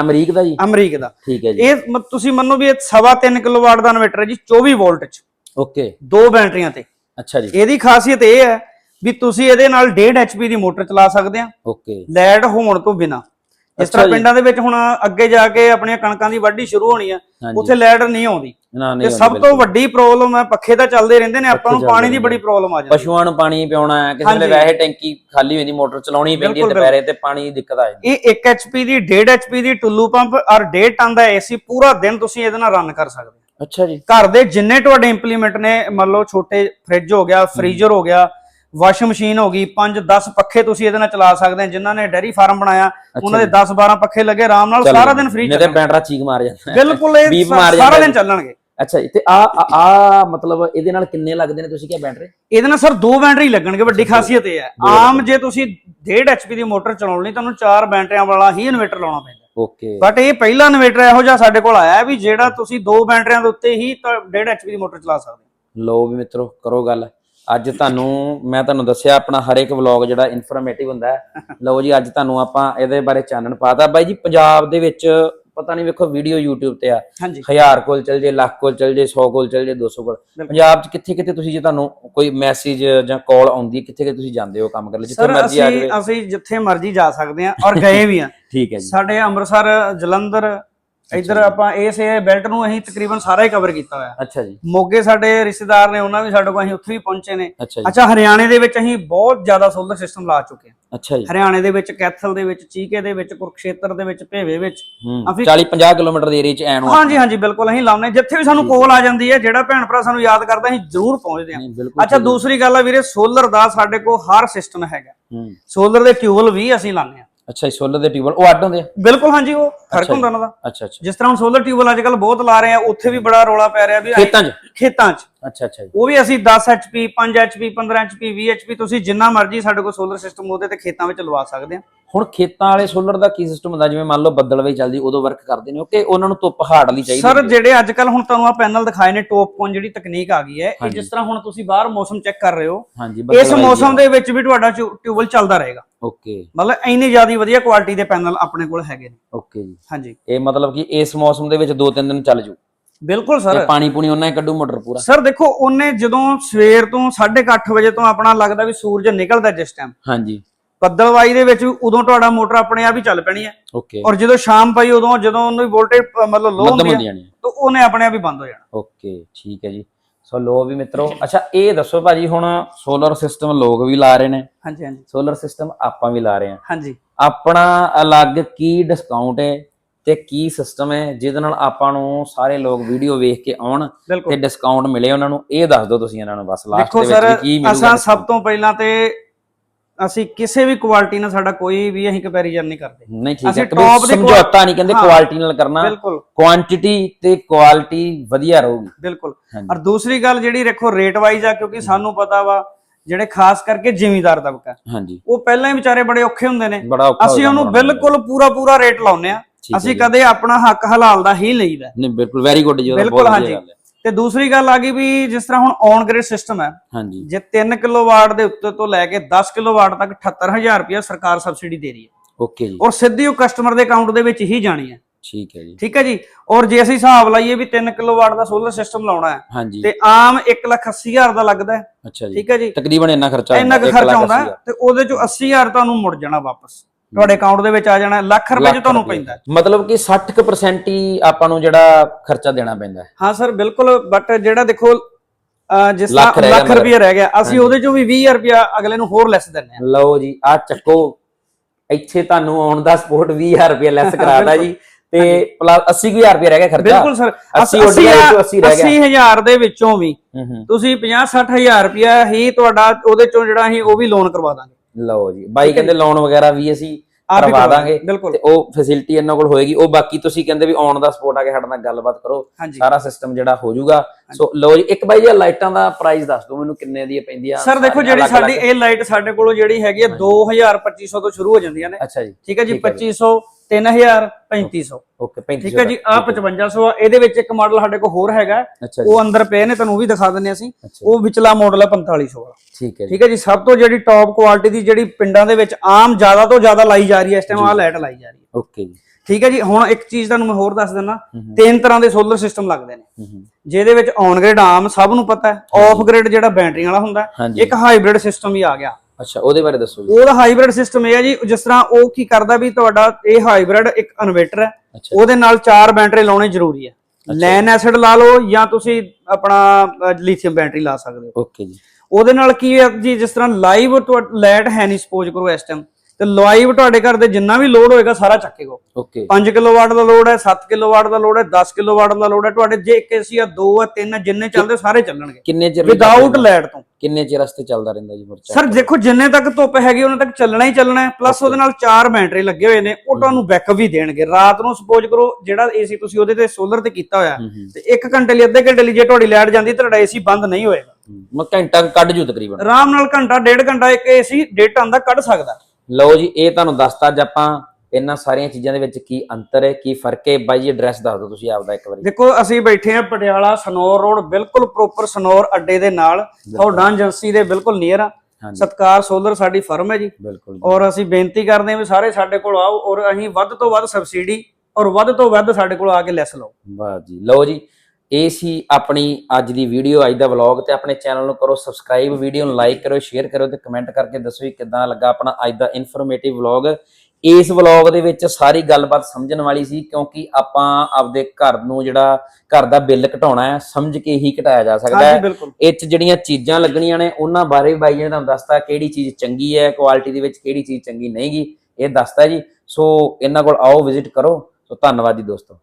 ਅਮਰੀਕ ਦਾ ਜੀ? ਅਮਰੀਕ ਦਾ। ਠੀਕ ਹੈ ਜੀ। ਇਹ ਤੁਸੀਂ ਮੰਨੋ ਵੀ ਇਹ ਸਵਾ 3 ਕਿਲੋਵਾਟ ਦਾ ਇਨਵਰਟਰ ਹੈ ਜੀ 24 ਵੋਲਟ ਚ। ਓਕੇ ਦੋ ਬੈਟਰੀਆਂ ਤੇ। ਅੱਛਾ ਜੀ। ਇਹਦੀ ਖਾਸੀਅਤ ਇਹ ਹੈ ਵੀ ਤੁਸੀਂ ਇਹਦੇ ਨਾਲ 1.5 ਐਚਪੀ ਦੀ ਮੋਟਰ ਚਲਾ ਸਕਦੇ ਆ। ਓਕੇ। ਲੈਡ ਹੋਣ ਤੋਂ ਬਿਨਾ। ਜਿਸ ਤਰ੍ਹਾਂ। ਪਿੰਡਾਂ ਦੇ ਵਿੱਚ ਹੁਣ ਅੱਗੇ ਜਾ ਕੇ ਆਪਣੀਆਂ ਕਣਕਾਂ ਦੀ ਵਾਢੀ ਸ਼ੁਰੂ ਹੋਣੀ ਆ। ਉੱਥੇ ਲੈਡ ਨਹੀਂ ਆਉਂਦੀ। ਤੇ ਸਭ ਤੋਂ ਵੱਡੀ ਪ੍ਰੋਬਲਮ ਹੈ ਪੱਖੇ ਤਾਂ ਚੱਲਦੇ ਰਹਿੰਦੇ ਨੇ ਆਪਾਂ ਨੂੰ ਪਾਣੀ ਦੀ ਬੜੀ ਪ੍ਰੋਬਲਮ ਆ ਜਾਂਦੀ। ਪਸ਼ੂਆਂ ਨੂੰ ਪਾਣੀ ਪਿਆਉਣਾ ਹੈ ਕਿਸੇ ਵੇਲੇ। ਵੈਸੇ ਟੈਂਕੀ ਖਾਲੀ ਹੁੰਦੀ ਮੋਟਰ ਚਲਾਉਣੀ ਪੈਂਦੀ ਹੈ ਦੁਪਹਿਰੇ ਤੇ ਪਾਣੀ ਦੀ ਦਿੱਕਤ ਆ ਜਾਂਦੀ। ਇਹ 1 ਐਚਪੀ ਦੀ 1.5 ਐਚਪੀ ਦੀ ਟੁੱਲੂ ਪੰਪ ਔਰ 1.5 ਟਨ ਦਾ ਏਸੀ ਪੂਰਾ ਦਿਨ ਤੁਸੀਂ ਇਹਦੇ ਨਾਲ ਰਨ ਕਰ ਸਕਦੇ ਹੋ। ਅੱਛਾ ਜੀ। ਘਰ ਦੇ ਜਿੰਨੇ ਤੁਹਾਡੇ ਇੰਪਲੀਮੈਂਟ ਨੇ ਮੰਨ ਲਓ ਛੋਟੇ ਫ੍ਰਿਜ ਹੋ ਗਿਆ ਫ੍ਰੀਜ਼ਰ ਹੋ ਗਿਆ ਵਾਸ਼ਿੰਗ ਮਸ਼ੀਨ ਹੋ ਗਈ 5-10 ਪੱਖੇ ਤੁਸੀਂ ਇਹਦੇ ਨਾਲ ਚਲਾ ਸਕਦੇ ਆ ਜਿਨ੍ਹਾਂ ਨੇ ਡੈਰੀ ਫਾਰਮ ਬਣਾਇਆ ਉਹਨਾਂ ਦੇ 10-12 ਪੱਖੇ ਲੱਗੇ ਆਰਾਮ ਨਾਲ ਸਾਰਾ ਦਿਨ ਫ੍ਰੀ ਨਹੀਂ ਤੇ ਬੈਟਰਾ ਚੀਕ ਮਾਰ ਜਾਂਦਾ। ਹੈ। ਬਿਲਕੁਲ ਇਹ ਮਾਰ ਸਾਰਾ ਦਿਨ ਚੱਲਣਗੇ। ਅੱਛਾ ਜੀ ਤੇ ਆ ਆ- ਆ ਮਤਲਬ ਇਹਦੇ ਨਾਲ ਕਿੰਨੇ ਲੱਗਦੇ ਨੇ ਤੁਸੀਂ ਕਿਹਾ ਬੈਟਰੀ ਇਹਦੇ ਨਾਲ ਸਰ ਦੋ ਬੈਟਰੀ ਲੱਗਣਗੇ ਵੱਡੀ ਖਾਸੀਅਤ ਇਹ ਹੈ। ਆਮ ਜੇ ਤੁਸੀਂ 1.5 ਐਚਪੀ ਦੀ ਮੋਟਰ ਚਲਾਉਣੀ ਤੁਹਾਨੂੰ ਚਾਰ ਬੈਟਰੀਆਂ ਵਾਲਾ ਹੀ ਇਨਵਰਟਰ ਲਾਉਣਾ ਪੈਂਦਾ। ਓਕੇ ਬਟ ਇਹ ਪਹਿਲਾ ਇਨਵਰਟਰ ਇਹੋ ਜਿਹਾ ਸਾਡੇ ਕੋਲ ਆਇਆ ਵੀ ਜਿਹੜਾ ਤੁਸੀਂ ਦੋ ਬੈਟਰੀਆਂ ਦੇ ਉੱਤੇ ਹੀ 1.5 ਐਚਪੀ ਦੀ ਮੋਟਰ ਚਲਾ ਸਕਦੇ ਹੋ। ਲੋ ਵੀ ਮਿੱਤਰੋ ਕਰੋ ਗੱਲ। ਅੱਜ ਤੁਹਾਨੂੰ ਮੈਂ ਤੁਹਾਨੂੰ ਦੱਸਿਆ ਆਪਣਾ ਹਰ ਇੱਕ ਵਲੌਗ ਜਿਹੜਾ ਇਨਫੋਰਮੇਟਿਵ ਹੁੰਦਾ ਹੈ। ਲਓ ਜੀ ਅੱਜ ਤੁਹਾਨੂੰ ਆਪਾਂ ਇਹਦੇ ਬਾਰੇ ਚਾਨਣ ਪਾਤਾ। ਬਾਈ ਜੀ ਪੰਜਾਬ ਦੇ ਵਿੱਚ ਪਤਾ ਨਹੀਂ ਵੇਖੋ ਵੀਡੀਓ YouTube ਤੇ ਆ। ਹਾਂਜੀ। ਹਜ਼ਾਰ ਕੋਲ ਚਲ ਜੇ ਲੱਖ ਕੋਲ ਚਲ ਜੇ 100 ਕੋਲ ਚਲ ਜੇ 200 ਕੋਲ। ਪੰਜਾਬ 'ਚ ਕਿੱਥੇ ਕਿੱਥੇ ਤੁਸੀਂ ਜੇ ਤੁਹਾਨੂੰ ਕੋਈ ਮੈਸੇਜ ਜਾਂ ਕਾਲ ਆਉਂਦੀ ਹੈ ਕਿੱਥੇ ਕਿੱਥੇ ਤੁਸੀਂ ਜਾਂਦੇ ਹੋ ਕੰਮ ਕਰਨ ਲਈ? ਜਿੱਥੇ ਸਰ ਮਰਜ਼ੀ ਆ ਅਸੀਂ ਜਾਵੇ। ਅਸੀਂ ਜਿੱਥੇ ਮਰਜ਼ੀ ਜਾ ਸਕਦੇ ਹਾਂ ਔਰ ਗਏ ਵੀ ਆ ਠੀਕ ਹੈ ਜੀ। ਸਾਡੇ ਅੰਮ੍ਰਿਤਸਰ ਜਲੰਧਰ ਇੱਧਰ ਆਪਾਂ ਇਸ ਇਹ ਬੈਲਟ ਨੂੰ ਅਸੀਂ ਤਕਰੀਬਨ ਸਾਰਾ ਹੀ ਕਵਰ ਕੀਤਾ ਹੋਇਆ। ਅੱਛਾ ਜੀ। ਮੋਗੇ ਸਾਡੇ ਰਿਸ਼ਤੇਦਾਰ ਨੇ ਉਹਨਾਂ ਵੀ ਸਾਡੇ ਕੋਲ ਅਸੀਂ ਉੱਥੇ ਵੀ ਪਹੁੰਚੇ ਨੇ। ਅੱਛਾ ਜੀ। ਅੱਛਾ ਹਰਿਆਣੇ ਦੇ ਵਿੱਚ ਅਸੀਂ ਬਹੁਤ ਜ਼ਿਆਦਾ ਸੋਲਰ ਸਿਸਟਮ ਲਾ ਚੁੱਕੇ ਹਾਂ। ਅੱਛਾ ਜੀ। ਹਰਿਆਣੇ ਦੇ ਵਿੱਚ ਕੈਥਲ ਦੇ ਵਿੱਚ ਚੀਕੇ ਦੇ ਵਿੱਚ ਕੁਰਕਸ਼ੇਤਰ ਦੇ ਵਿੱਚ ਭੇਵੇ ਵਿੱਚ। ਹੂੰ ਅਸੀਂ- 40 50 ਕਿਲੋਮੀਟਰ ਦੇ ਏਰੀਆ ਚ ਐ ਨੂੰ ਹਾਂਜੀ ਹਾਂਜੀ ਬਿਲਕੁਲ ਅਸੀਂ ਲਾਉਨੇ। ਜਿੱਥੇ ਵੀ ਸਾਨੂੰ ਕੋਲ ਆ ਜਾਂਦੀ ਹੈ ਜਿਹੜਾ ਭੈਣ ਭਰਾ ਸਾਨੂੰ ਯਾਦ ਕਰਦਾ ਅਸੀਂ ਜ਼ਰੂਰ ਪਹੁੰਚਦੇ ਹਾਂ। ਅੱਛਾ ਦੂਸਰੀ ਗੱਲ ਆ ਵੀਰੇ ਸੋਲਰ ਦਾ ਸਾਡੇ ਕੋਲ ਹਰ ਸਿਸਟਮ ਹੈਗਾ। ਸੋਲਰ ਦੇ ਟਿਊਬਲ ਵੀ ਅਸੀਂ ਲਾਉਂਦੇ ਹਾਂ। ਅੱਛਾ ਜੀ ਸੋਲਰ ਦੇ ਟਿਊਬਲ ਉਹ ਅੱਡ ਹੁੰਦੇ ਆ? ਬਿਲਕੁਲ ਹਾਂਜੀ ਉਹ ਫ਼ਰਕ ਹੁੰਦਾ ਉਹਨਾਂ ਦਾ। ਅੱਛਾ ਅੱਛਾ। ਜਿਸ ਤਰ੍ਹਾਂ ਹੁਣ ਸੋਲਰ ਟਿਊਬਲ ਅੱਜ ਕੱਲ ਬਹੁਤ ਲਾ ਰਹੇ ਆ ਉੱਥੇ ਵੀ ਬੜਾ ਰੋਲਾ ਪੈ ਰਿਹਾ ਵੀ ਖੇਤਾਂ 'ਚ? ਖੇਤਾਂ 'ਚ। ਅੱਛਾ ਅੱਛਾ ਜੀ। ਉਹ ਵੀ ਅਸੀਂ 10 HP 5 HP 15 HP 20 HP ਤੁਸੀਂ ਜਿੰਨਾ ਮਰਜ਼ੀ ਸਾਡੇ ਕੋਲ ਸੋਲਰ ਸਿਸਟਮ ਉਹਦੇ ਤੇ ਖੇਤਾਂ ਵਿੱਚ ਲਵਾ ਸਕਦੇ ਆ। ਹੁਣ ਖੇਤਾਂ ਵਾਲੇ ਸੋਲਰ ਦਾ ਕੀ ਸਿਸਟਮ ਹੁੰਦਾ? ਜਿਵੇਂ ਮੰਨ ਲਓ ਬੱਦਲ ਵੇ ਚੱਲਦੀ ਉਦੋਂ ਵਰਕ ਕਰਦੇ ਨੇ ਕਿ ਉਹਨਾਂ ਨੂੰ ਧੁੱਪ ਹਾਰਡ ਲਈ ਚਾਹੀਦੀ ਸਰ ਜਿਹੜੇ ਅੱਜ ਕੱਲ ਹੁਣ ਤੁਹਾਨੂੰ ਆ ਪੈਨਲ ਦਿਖਾਏ ਨੇ ਟੋਪ ਕੋਨ ਜਿਹੜੀ ਤਕਨੀਕ ਆ ਗਈ ਹੈ ਇਹ ਜਿਸ ਤਰ੍ਹਾਂ ਹੁਣ ਤੁਸੀਂ ਬਾਹਰ ਮੌਸਮ ਚੈੱਕ ਕਰ ਰਹੇ ਹੋ ਇਸ ਮੌਸਮ ਦੇ ਵਿੱਚ ਵੀ ਤੁਹਾਡਾ ਟਿਊਬਲ ਚੱਲਦਾ ਰਹੇਗਾ। ਓਕੇ ਮਤਲਬ ਇੰਨੀ ਜ਼ਿਆਦਾ ਵਧੀਆ ਕੁਆਲਿਟੀ ਦੇ ਪੈਨਲ ਆਪਣੇ ਕੋਲ ਹੈਗੇ ਨੇ। ਓਕੇ ਜੀ। ਹਾਂਜੀ। ਇਹ ਮਤਲਬ ਕਿ ਇਸ ਮੌਸਮ ਦੇ ਵਿੱਚ 2-3 ਦਿਨ ਚੱਲ ਜੂ। ਬਿਲਕੁਲ ਸਰ। ਤੇ ਪਾਣੀ ਪੂਣੀ ਉਹਨਾਂ ਹੀ ਕੱਢੂ ਮੋਟਰ ਪੂਰਾ। ਸਰ ਦੇਖੋ ਉਹਨੇ ਜਦੋਂ ਸਵੇਰ ਤੋਂ 8:30 ਵਜੇ ਤੋਂ ਆਪਣਾ ਲੱਗਦਾ ਵੀ ਸੂਰਜ ਨਿਕਲਦਾ ਜਿਸ ਟਾਈਮ ਹਾਂਜੀ। ਬੱਦਲਵਾਈ ਦੇ ਵਿੱਚ ਉਦੋਂ ਤੁਹਾਡਾ ਮੋਟਰ ਆਪਣੇ ਆਪ ਹੀ ਚੱਲ ਪੈਣੀ ਹੈ। ਓਕੇ ਔਰ ਜਦੋਂ ਸ਼ਾਮ ਪਈ ਉਦੋਂ ਜਦੋਂ ਉਹਨੂੰ ਵੋਲਟੇਜ ਮਤਲਬ ਲੋ ਮੱਧਮ ਹੁੰਦੀ ਹੈ ਤਾਂ ਉਹਨੇ ਆਪਣੇ ਆਪ ਹੀ ਬੰਦ ਹੋ ਜਾਣਾ। ਓਕੇ ਠੀਕ ਹੈ ਜੀ। ਸੋ ਲੋ ਵੀ ਮਿੱਤਰੋ ਅੱਛਾ ਇਹ ਦੱਸੋ ਭਾਜੀ ਹੁਣ ਸੋਲਰ ਸਿਸਟਮ ਲੋਕ ਵੀ ਲਾ ਰਹੇ ਨੇ। ਹਾਂਜੀ ਹਾਂਜੀ। ਸੋਲਰ ਸਿਸਟਮ ਆਪਾਂ ਵੀ ਲਾ ਰਹੇ ਹਾਂ। ਹਾਂਜੀ। ਆਪਣਾ ਅਲੱਗ ਕੀ ਡਿਸਕਾਊਂਟ ਹੈ? ਤੇ ਕੀ ਸਿਸਟਮ ਹੈ ਜਿਹਦੇ ਨਾਲ ਆਪਾਂ ਨੂੰ ਸਾਰੇ ਲੋਕ ਵੀਡੀਓ ਵੇਖ ਕੇ ਆਉਣ ਤੇ ਡਿਸਕਾਊਂਟ ਮਿਲੇ ਉਹਨਾਂ ਨੂੰ ਇਹ ਦੱਸ ਦਿਓ ਤੁਸੀਂ ਇਹਨਾਂ ਨੂੰ ਬਸ ਲਾਸਟ ਦੇ ਵਿੱਚ ਕੀ ਮਿਲੂਗਾ ਅਸਾਂ ਸਭ ਤੋਂ ਪਹਿਲਾਂ ਤੇ ਅਸੀਂ ਕਿਸੇ ਵੀ ਕੁਆਲਿਟੀ ਨਾਲ ਸਾਡਾ ਕੋਈ ਵੀ ਅਸੀਂ ਕੰਪੈਰੀਜ਼ਨ ਨਹੀਂ ਕਰਦੇ। ਨਹੀਂ ਠੀਕ ਹੈ top ਦੇ ਸਮਝੌਤਾ ਨਹੀਂ ਕਹਿੰਦੇ। ਕੁਆਲਿਟੀ ਨਾਲ ਕਰਨਾ। ਬਿਲਕੁਲ। ਕੁਆਂਟੀਟੀ ਤੇ ਕੁਆਲਿਟੀ ਵਧੀਆ ਰਹੂਗੀ। ਬਿਲਕੁਲ। ਔਰ ਦੂਸਰੀ ਗੱਲ ਜਿਹੜੀ ਦੇਖੋ ਰੇਟ ਵਾਈਜ਼ ਆ ਕਿਉਂਕਿ ਸਾਨੂੰ ਪਤਾ ਵਾ ਜਿਹੜੇ ਖਾਸ ਕਰਕੇ ਜ਼ਿਮੀਦਾਰ ਤਬਕਾ ਹਾਂਜੀ। ਉਹ ਪਹਿਲਾਂ ਹੀ ਵਿਚਾਰੇ ਬੜੇ ਔਖੇ ਹੁੰਦੇ ਨੇ। ਅਸੀਂ ਉਹਨੂੰ ਬਿਲਕੁਲ ਪੂਰਾ ਪੂਰਾ ਰੇਟ ਲਾਉਨੇ ਆ ਅਸੀਂ। ਕਦੇ ਆਪਣਾ ਹੱਕ ਹਲਾਲ ਦਾ ਹੀ ਲਈਦਾ। ਨਹੀਂ ਬਿਲਕੁਲ ਵੈਰੀ ਗੁੱਡ ਜੀ ਬਿਲਕੁਲ ਹਾਂਜੀ। ਤੇ ਦੂਸਰੀ ਗੱਲ ਆ ਗਈ ਵੀ ਜਿਸ ਤਰ੍ਹਾਂ ਹੁਣ ਔਨ ਗ੍ਰਿਡ ਸਿਸਟਮ ਹੈ ਹਾਂਜੀ। ਜੇ 3 ਕਿਲੋਵਾਟ ਦੇ ਉੱਤੇ ਤੋਂ ਲੈ ਕੇ 10 ਕਿਲੋਵਾਟ ਤੱਕ 78000 ਰੁਪਏ ਸਰਕਾਰ ਸਬਸਿਡੀ ਦੇ ਰਹੀ ਹੈ। ਓਕੇ ਜੀ। ਔਰ ਸਿੱਧੀ ਉਹ ਕਸਟਮਰ ਦੇ ਅਕਾਊਂਟ ਦੇ ਵਿੱਚ ਹੀ ਜਾਣੀ ਹੈ। ਠੀਕ ਹੈ ਜੀ। ਠੀਕ ਹੈ ਜੀ? ਔਰ ਜੇ ਅਸੀਂ ਹਿਸਾਬ ਲਾਈਏ ਵੀ 3 ਕਿਲੋਵਾਟ ਦਾ ਸੋਲਰ ਸਿਸਟਮ ਲਾਉਣਾ ਹੈ ਤੇ ਆਮ 180000 ਦਾ ਲੱਗਦਾ ਹੈ। ਅੱਛਾ ਜੀ। ਠੀਕ ਹੈ ਜੀ? ਤਕਰੀਬਨ ਇੰਨਾ ਖਰਚਾ ਇੰਨਾ ਖਰਚ ਆਉਂਦਾ ਤੇ ਉਹਦੇ ਚੋਂ 80000 ਤੁਹਾਨੂੰ ਮੁੜ ਜਾਣਾ ਵਾਪਸ। ਤੁਹਾਡੇ ਅਕਾਊਂਟ ਦੇ ਵਿੱਚ ਆ ਜਾਣਾ ਲੱਖ ਰੁਪਏ ਚ ਤੁਹਾਨੂੰ। ਪੈਂਦਾ। ਮਤਲਬ ਕਿ 60% ਹੀ ਆਪਾਂ ਨੂੰ ਜਿਹੜਾ ਖਰਚਾ ਦੇਣਾ ਪੈਂਦਾ ਹੈ। ਸਰ ਬਿਲਕੁਲ ਬਟ ਜਿਹੜਾ ਦੇਖੋ ਜਿਸ ਤਰ੍ਹਾਂ ਲੱਖ। ਰੁਪਏ ਰਹਿ ਗਿਆ ਅਸੀਂ ਉਹਦੇ ਚੋਂ ਵੀ 20000 ਰੁਪਏ ਅਗਲੇ ਨੂੰ ਹੋਰ ਲੈਸ ਦਿੰਨੇ ਆ ਲਓ ਜੀ ਆ ਚੱਕੋ। ਇੱਥੇ ਤੁਹਾਨੂੰ ਆਉਣ ਦਾ ਸਪੋਰਟ 20000 ਰੁਪਏ ਲੈਸ ਕਰਾਦਾ ਜੀ। ਤੇ ਪਲੱਸ 80000 ਰੁਪਏ ਰਹਿ ਗਿਆ ਖਰਚਾ। ਬਿਲਕੁਲ ਸਰ 80 ਉੱਡ ਗਿਆ, ਇਹ ਚੋਂ 80 ਰਹਿ ਗਿਆ। 80000 ਦੇ ਵਿੱਚੋਂ ਵੀ ਤੁਸੀਂ 50 60000 ਰੁਪਏ ਹੀ ਤੁਹਾਡਾ ਉਹਦੇ ਚੋਂ ਜਿਹੜਾ ਅਸੀਂ ਉਹ ਵੀ ਲੋਨ ਕਰਵਾ ਦਾਂਗੇ। ਲਓ ਜੀ। ਬਾਈ ਕਹਿੰਦੇ ਲੋਨ ਵਗੈਰਾ ਵੀ ਅਸੀਂ ਕਰਵਾ ਦਾਂਗੇ। ਤੇ ਉਹ ਫੈਸਿਲਿਟੀ ਇਹਨਾਂ ਕੋਲ ਹੋਏਗੀ। ਉਹ ਬਾਕੀ ਤੁਸੀਂ ਕਹਿੰਦੇ ਵੀ ਆਉਣ ਦਾ ਸਪੋਰਟ ਆ ਕੇ ਸਾਡੇ ਨਾਲ ਗੱਲਬਾਤ ਕਰੋ। ਸਾਰਾ ਸਿਸਟਮ ਜਿਹੜਾ ਹੋ ਜਾਊਗਾ। ਸੋ ਲਓ ਜੀ ਇੱਕ ਬਾਈ ਇਹ ਲਾਈਟਾਂ ਦਾ ਪ੍ਰਾਈਸ ਦੱਸ ਦਿਓ ਮੈਨੂੰ ਕਿੰਨੇ ਦੀ ਪੈਂਦੀਆਂ। ਸਰ ਦੇਖੋ ਜਿਹੜੀ। ਸਾਡੀ ਇਹ ਲਾਈਟ ਸਾਡੇ ਕੋਲੋਂ ਜਿਹੜੀ ਹੈਗੀ ਹੈ 2000 2500 ਤੋਂ ਸ਼ੁਰੂ ਹੋ ਜਾਂਦੀਆਂ ਨੇ। ਅੱਛਾ ਜੀ। ਠੀਕ ਹੈ ਜੀ ਠੀਕ ਹੈ 2500 3000 3500 ਓਕੇ 35 ਠੀਕ ਹੈ ਜੀ ਆ 5500 ਆ ਇਹਦੇ ਵਿੱਚ ਇੱਕ ਮਾਡਲ ਸਾਡੇ ਕੋਲ ਹੋਰ ਹੈਗਾ। ਅੱਛਾ ਜੀ। ਉਹ ਅੰਦਰ ਪਏ ਨੇ ਤੁਹਾਨੂੰ ਉਹ ਵੀ ਦਿਖਾ ਦਿੰਨੇ ਅਸੀਂ। ਅੱਛਾ ਉਹ ਵਿਚਲਾ ਮਾਡਲ ਹੈ 4500 ਵਾਲਾ। ਠੀਕ ਹੈ ਜੀ। ਠੀਕ ਹੈ ਜੀ ਸਭ ਤੋਂ ਜਿਹੜੀ ਟੌਪ ਕੁਆਲਿਟੀ ਦੀ ਜਿਹੜੀ ਪਿੰਡਾਂ ਦੇ ਵਿੱਚ ਆਮ ਜ਼ਿਆਦਾ ਤੋਂ ਜ਼ਿਆਦਾ ਲਾਈ ਜਾ ਰਹੀ ਹੈ ਇਸ ਟਾਈਮ ਆ ਲਾਈਟ ਲਾਈ ਜਾ ਰਹੀ ਹੈ। ਓਕੇ ਜੀ। ਠੀਕ ਹੈ ਜੀ ਹੁਣ ਇੱਕ ਚੀਜ਼ ਤੁਹਾਨੂੰ ਮੈਂ ਹੋਰ ਦੱਸ ਦਿੰਦਾ ਤਿੰਨ ਤਰ੍ਹਾਂ ਦੇ ਸੋਲਰ ਸਿਸਟਮ ਲੱਗਦੇ ਨੇ। ਜਿਹਦੇ ਵਿੱਚ ਔਨ ਗ੍ਰਿਡ ਆਮ ਸਭ ਨੂੰ ਪਤਾ ਹੈ। ਆਫ ਗ੍ਰਿਡ ਜਿਹੜਾ ਬੈਟਰੀ ਵਾਲਾ ਹੁੰਦਾ ਇੱਕ ਹਾਈਬ੍ਰਿਡ ਸਿਸਟਮ ਵੀ ਆ ਗਿਆ। ਅੱਛਾ ਉਹਦੇ ਬਾਰੇ ਦੱਸੋ ਜੀ। ਉਹਦਾ ਹਾਈਬ੍ਰਿਡ ਸਿਸਟਮ ਇਹ ਹੈ ਜੀ ਜਿਸ ਤਰ੍ਹਾਂ ਉਹ ਕੀ ਕਰਦਾ ਵੀ ਤੁਹਾਡਾ ਇਹ ਹਾਈਬ੍ਰਿਡ ਇੱਕ ਇਨਵੇਟਰ ਹੈ ਉਹਦੇ ਨਾਲ ਚਾਰ ਬੈਟਰੀ ਲਾਉਣੇ ਜ਼ਰੂਰੀ ਹੈ। ਲੈਨ ਐਸਿਡ ਲਾ ਲਓ ਜਾਂ ਤੁਸੀਂ ਆਪਣਾ ਲਿਥੀਅਮ ਬੈਟਰੀ ਲਾ ਸਕਦੇ ਹੋ। ਓਕੇ ਜੀ। ਉਹਦੇ ਨਾਲ ਕੀ ਹੈ ਜੀ ਜਿਸ ਤਰ੍ਹਾਂ ਲਾਈਵ ਲਾਈਟ ਹੈ ਨਹੀਂ ਸਪੋਜ਼ ਕਰੋ ਇਸ ਟਾਈਮ ਤੇ ਲਾਈਵ ਤੁਹਾਡੇ ਘਰ ਦੇ ਜਿੰਨਾ ਵੀ ਲੋਡ ਹੋਏਗਾ ਸਾਰਾ ਚੱਕੇਗਾ ਓਕੇ। 5 ਕਿਲੋਵਾਟ ਦਾ ਲੋਡ ਹੈ 7 ਕਿਲੋਵਾਟ ਦਾ ਲੋਡ ਹੈ 10 ਕਿਲੋਵਾਟ ਦਾ ਲੋਡ ਹੈ। ਤੁਹਾਡੇ ਜੇ ਇੱਕ ਏਸੀ ਆ ਦੋ ਆ ਤਿੰਨ ਜਿੰਨੇ ਚੱਲਦੇ ਸਾਰੇ ਚੱਲਣਗੇ। ਕਿੰਨੇ ਚਿਰ ਵਿਦਆਊਟ ਲਾਈਟ ਤੋਂ। ਕਿੰਨੇ ਚਿਰ ਵਾਸਤੇ ਚੱਲਦਾ ਰਹਿੰਦਾ ਜੀ ਮੁਰਚਾ? ਸਰ ਦੇਖੋ ਜਿੰਨੇ ਤੱਕ ਧੁੱਪ ਹੈਗੀ ਉਹਨਾਂ ਤੱਕ ਚੱਲਣਾ ਹੀ ਚੱਲਣਾ ਹੈ। ਪਲੱਸ ਉਹਦੇ ਨਾਲ ਚਾਰ ਬੈਟਰੀ ਲੱਗੇ ਹੋਏ ਨੇ ਉਹ ਤੁਹਾਨੂੰ ਬੈਕਅਪ ਵੀ ਦੇਣਗੇ। ਰਾਤ ਨੂੰ ਸਪੋਜ਼ ਕਰੋ ਜਿਹੜਾ ਏਸੀ ਤੁਸੀਂ ਉਹਦੇ ਤੇ ਸੋਲਰ ਤੇ ਕੀਤਾ ਹੋਇਆ ਤੇ 1 ਘੰਟੇ ਲਈ ਅੱਧੇ ਘੰਟੇ ਲਈ ਜੇ ਤੁਹਾਡੀ ਲਾਈਟ ਜਾਂਦੀ ਤੁਹਾਡਾ ਏਸੀ ਬੰਦ ਨਹੀਂ ਹੋਏਗਾ। ਮੈਂ ਘੰਟਾ ਕੱਢ ਜੂ ਤਕਰੀਬਨ? ਆਰਾਮ ਨਾਲ ਘੰਟਾ ਡੇਢ ਘੰਟਾ ਇੱਕ ਏਸੀ ਡੇਢ ਟਨ ਦਾ ਕੱਢ ਸਕਦਾ। ਲਓ ਜੀ ਇਹ ਤੁਹਾਨੂੰ ਦੱਸਤਾ ਅੱਜ ਆਪਾਂ ਇਹਨਾਂ ਸਾਰੀਆਂ ਚੀਜ਼ਾਂ ਦੇ ਵਿੱਚ ਕੀ ਅੰਤਰ ਹੈ ਕੀ ਫ਼ਰਕ ਹੈ। ਬਾਈ ਜੀ ਐਡਰੈਸ ਦੱਸ ਦਿਓ ਤੁਸੀਂ ਆਪਦਾ ਇੱਕ ਵਾਰੀ। ਦੇਖੋ ਅਸੀਂ ਬੈਠੇ ਆ ਪਟਿਆਲਾ ਸਨੌਰ ਰੋਡ ਬਿਲਕੁਲ ਪ੍ਰੋਪਰ ਸਨੌਰ ਅੱਡੇ ਦੇ ਨਾਲ। ਹੌਡਾਂ ਏਜੰਸੀ ਦੇ ਬਿਲਕੁਲ ਨੀਅਰ ਆ। ਸਤਕਾਰ ਸੋਲਰ ਸਾਡੀ ਫਰਮ ਹੈ ਜੀ। ਬਿਲਕੁਲ ਜੀ। ਔਰ ਅਸੀਂ ਬੇਨਤੀ ਕਰਦੇ ਹਾਂ ਵੀ ਸਾਰੇ ਸਾਡੇ ਕੋਲ ਆਓ ਔਰ ਅਸੀਂ ਵੱਧ ਤੋਂ ਵੱਧ ਸਬਸਿਡੀ ਔਰ ਵੱਧ ਤੋਂ ਵੱਧ ਸਾਡੇ ਕੋਲ ਆ ਕੇ ਲੈਸ ਲਓ। ਵਾਹ ਜੀ ਲਓ ਜੀ ਇਹ ਸੀ ਆਪਣੀ ਅੱਜ ਦੀ ਵੀਡੀਓ ਅੱਜ ਦਾ ਵਲੌਗ ਤੇ ਆਪਣੇ ਚੈਨਲ ਨੂੰ ਕਰੋ ਸਬਸਕ੍ਰਾਈਬ ਵੀਡੀਓ ਨੂੰ ਲਾਈਕ ਕਰੋ ਸ਼ੇਅਰ ਕਰੋ ਤੇ ਕਮੈਂਟ ਕਰਕੇ ਦੱਸੋ ਵੀ ਕਿਦਾਂ ਲੱਗਾ ਆਪਣਾ ਅੱਜ ਦਾ ਇਨਫੋਰਮੇਟਿਵ ਵਲੌਗ ਇਸ ਵਲੌਗ ਦੇ ਵਿੱਚ ਸਾਰੀ ਗੱਲਬਾਤ ਸਮਝਣ ਵਾਲੀ ਸੀ ਕਿਉਂਕਿ ਆਪਾਂ ਆਪਦੇ ਘਰ ਨੂੰ ਜਿਹੜਾ ਘਰ ਦਾ ਬਿੱਲ ਘਟਾਉਣਾ ਹੈ ਸਮਝ ਕੇ ਹੀ ਘਟਾਇਆ ਜਾ ਸਕਦਾ ਹੈ। ਇਹ 'ਚ ਜਿਹੜੀਆਂ ਚੀਜ਼ਾਂ ਲੱਗਣੀਆਂ ਨੇ ਉਹਨਾਂ ਬਾਰੇ ਵੀ ਬਾਈ ਜੀ ਨੇ ਤੁਹਾਨੂੰ ਦੱਸਤਾ ਕਿਹੜੀ ਚੀਜ਼ ਚੰਗੀ ਹੈ ਕੁਆਲਿਟੀ ਦੇ ਵਿੱਚ ਕਿਹੜੀ ਚੀਜ਼ ਚੰਗੀ ਨਹੀਂਗੀ ਇਹ ਦੱਸਤਾ ਜੀ। ਸੋ ਇਹਨਾਂ ਕੋਲ ਆਓ ਵਿਜ਼ਿਟ ਕਰੋ। ਸੋ ਧੰਨਵਾਦ ਜੀ ਦੋਸਤੋ।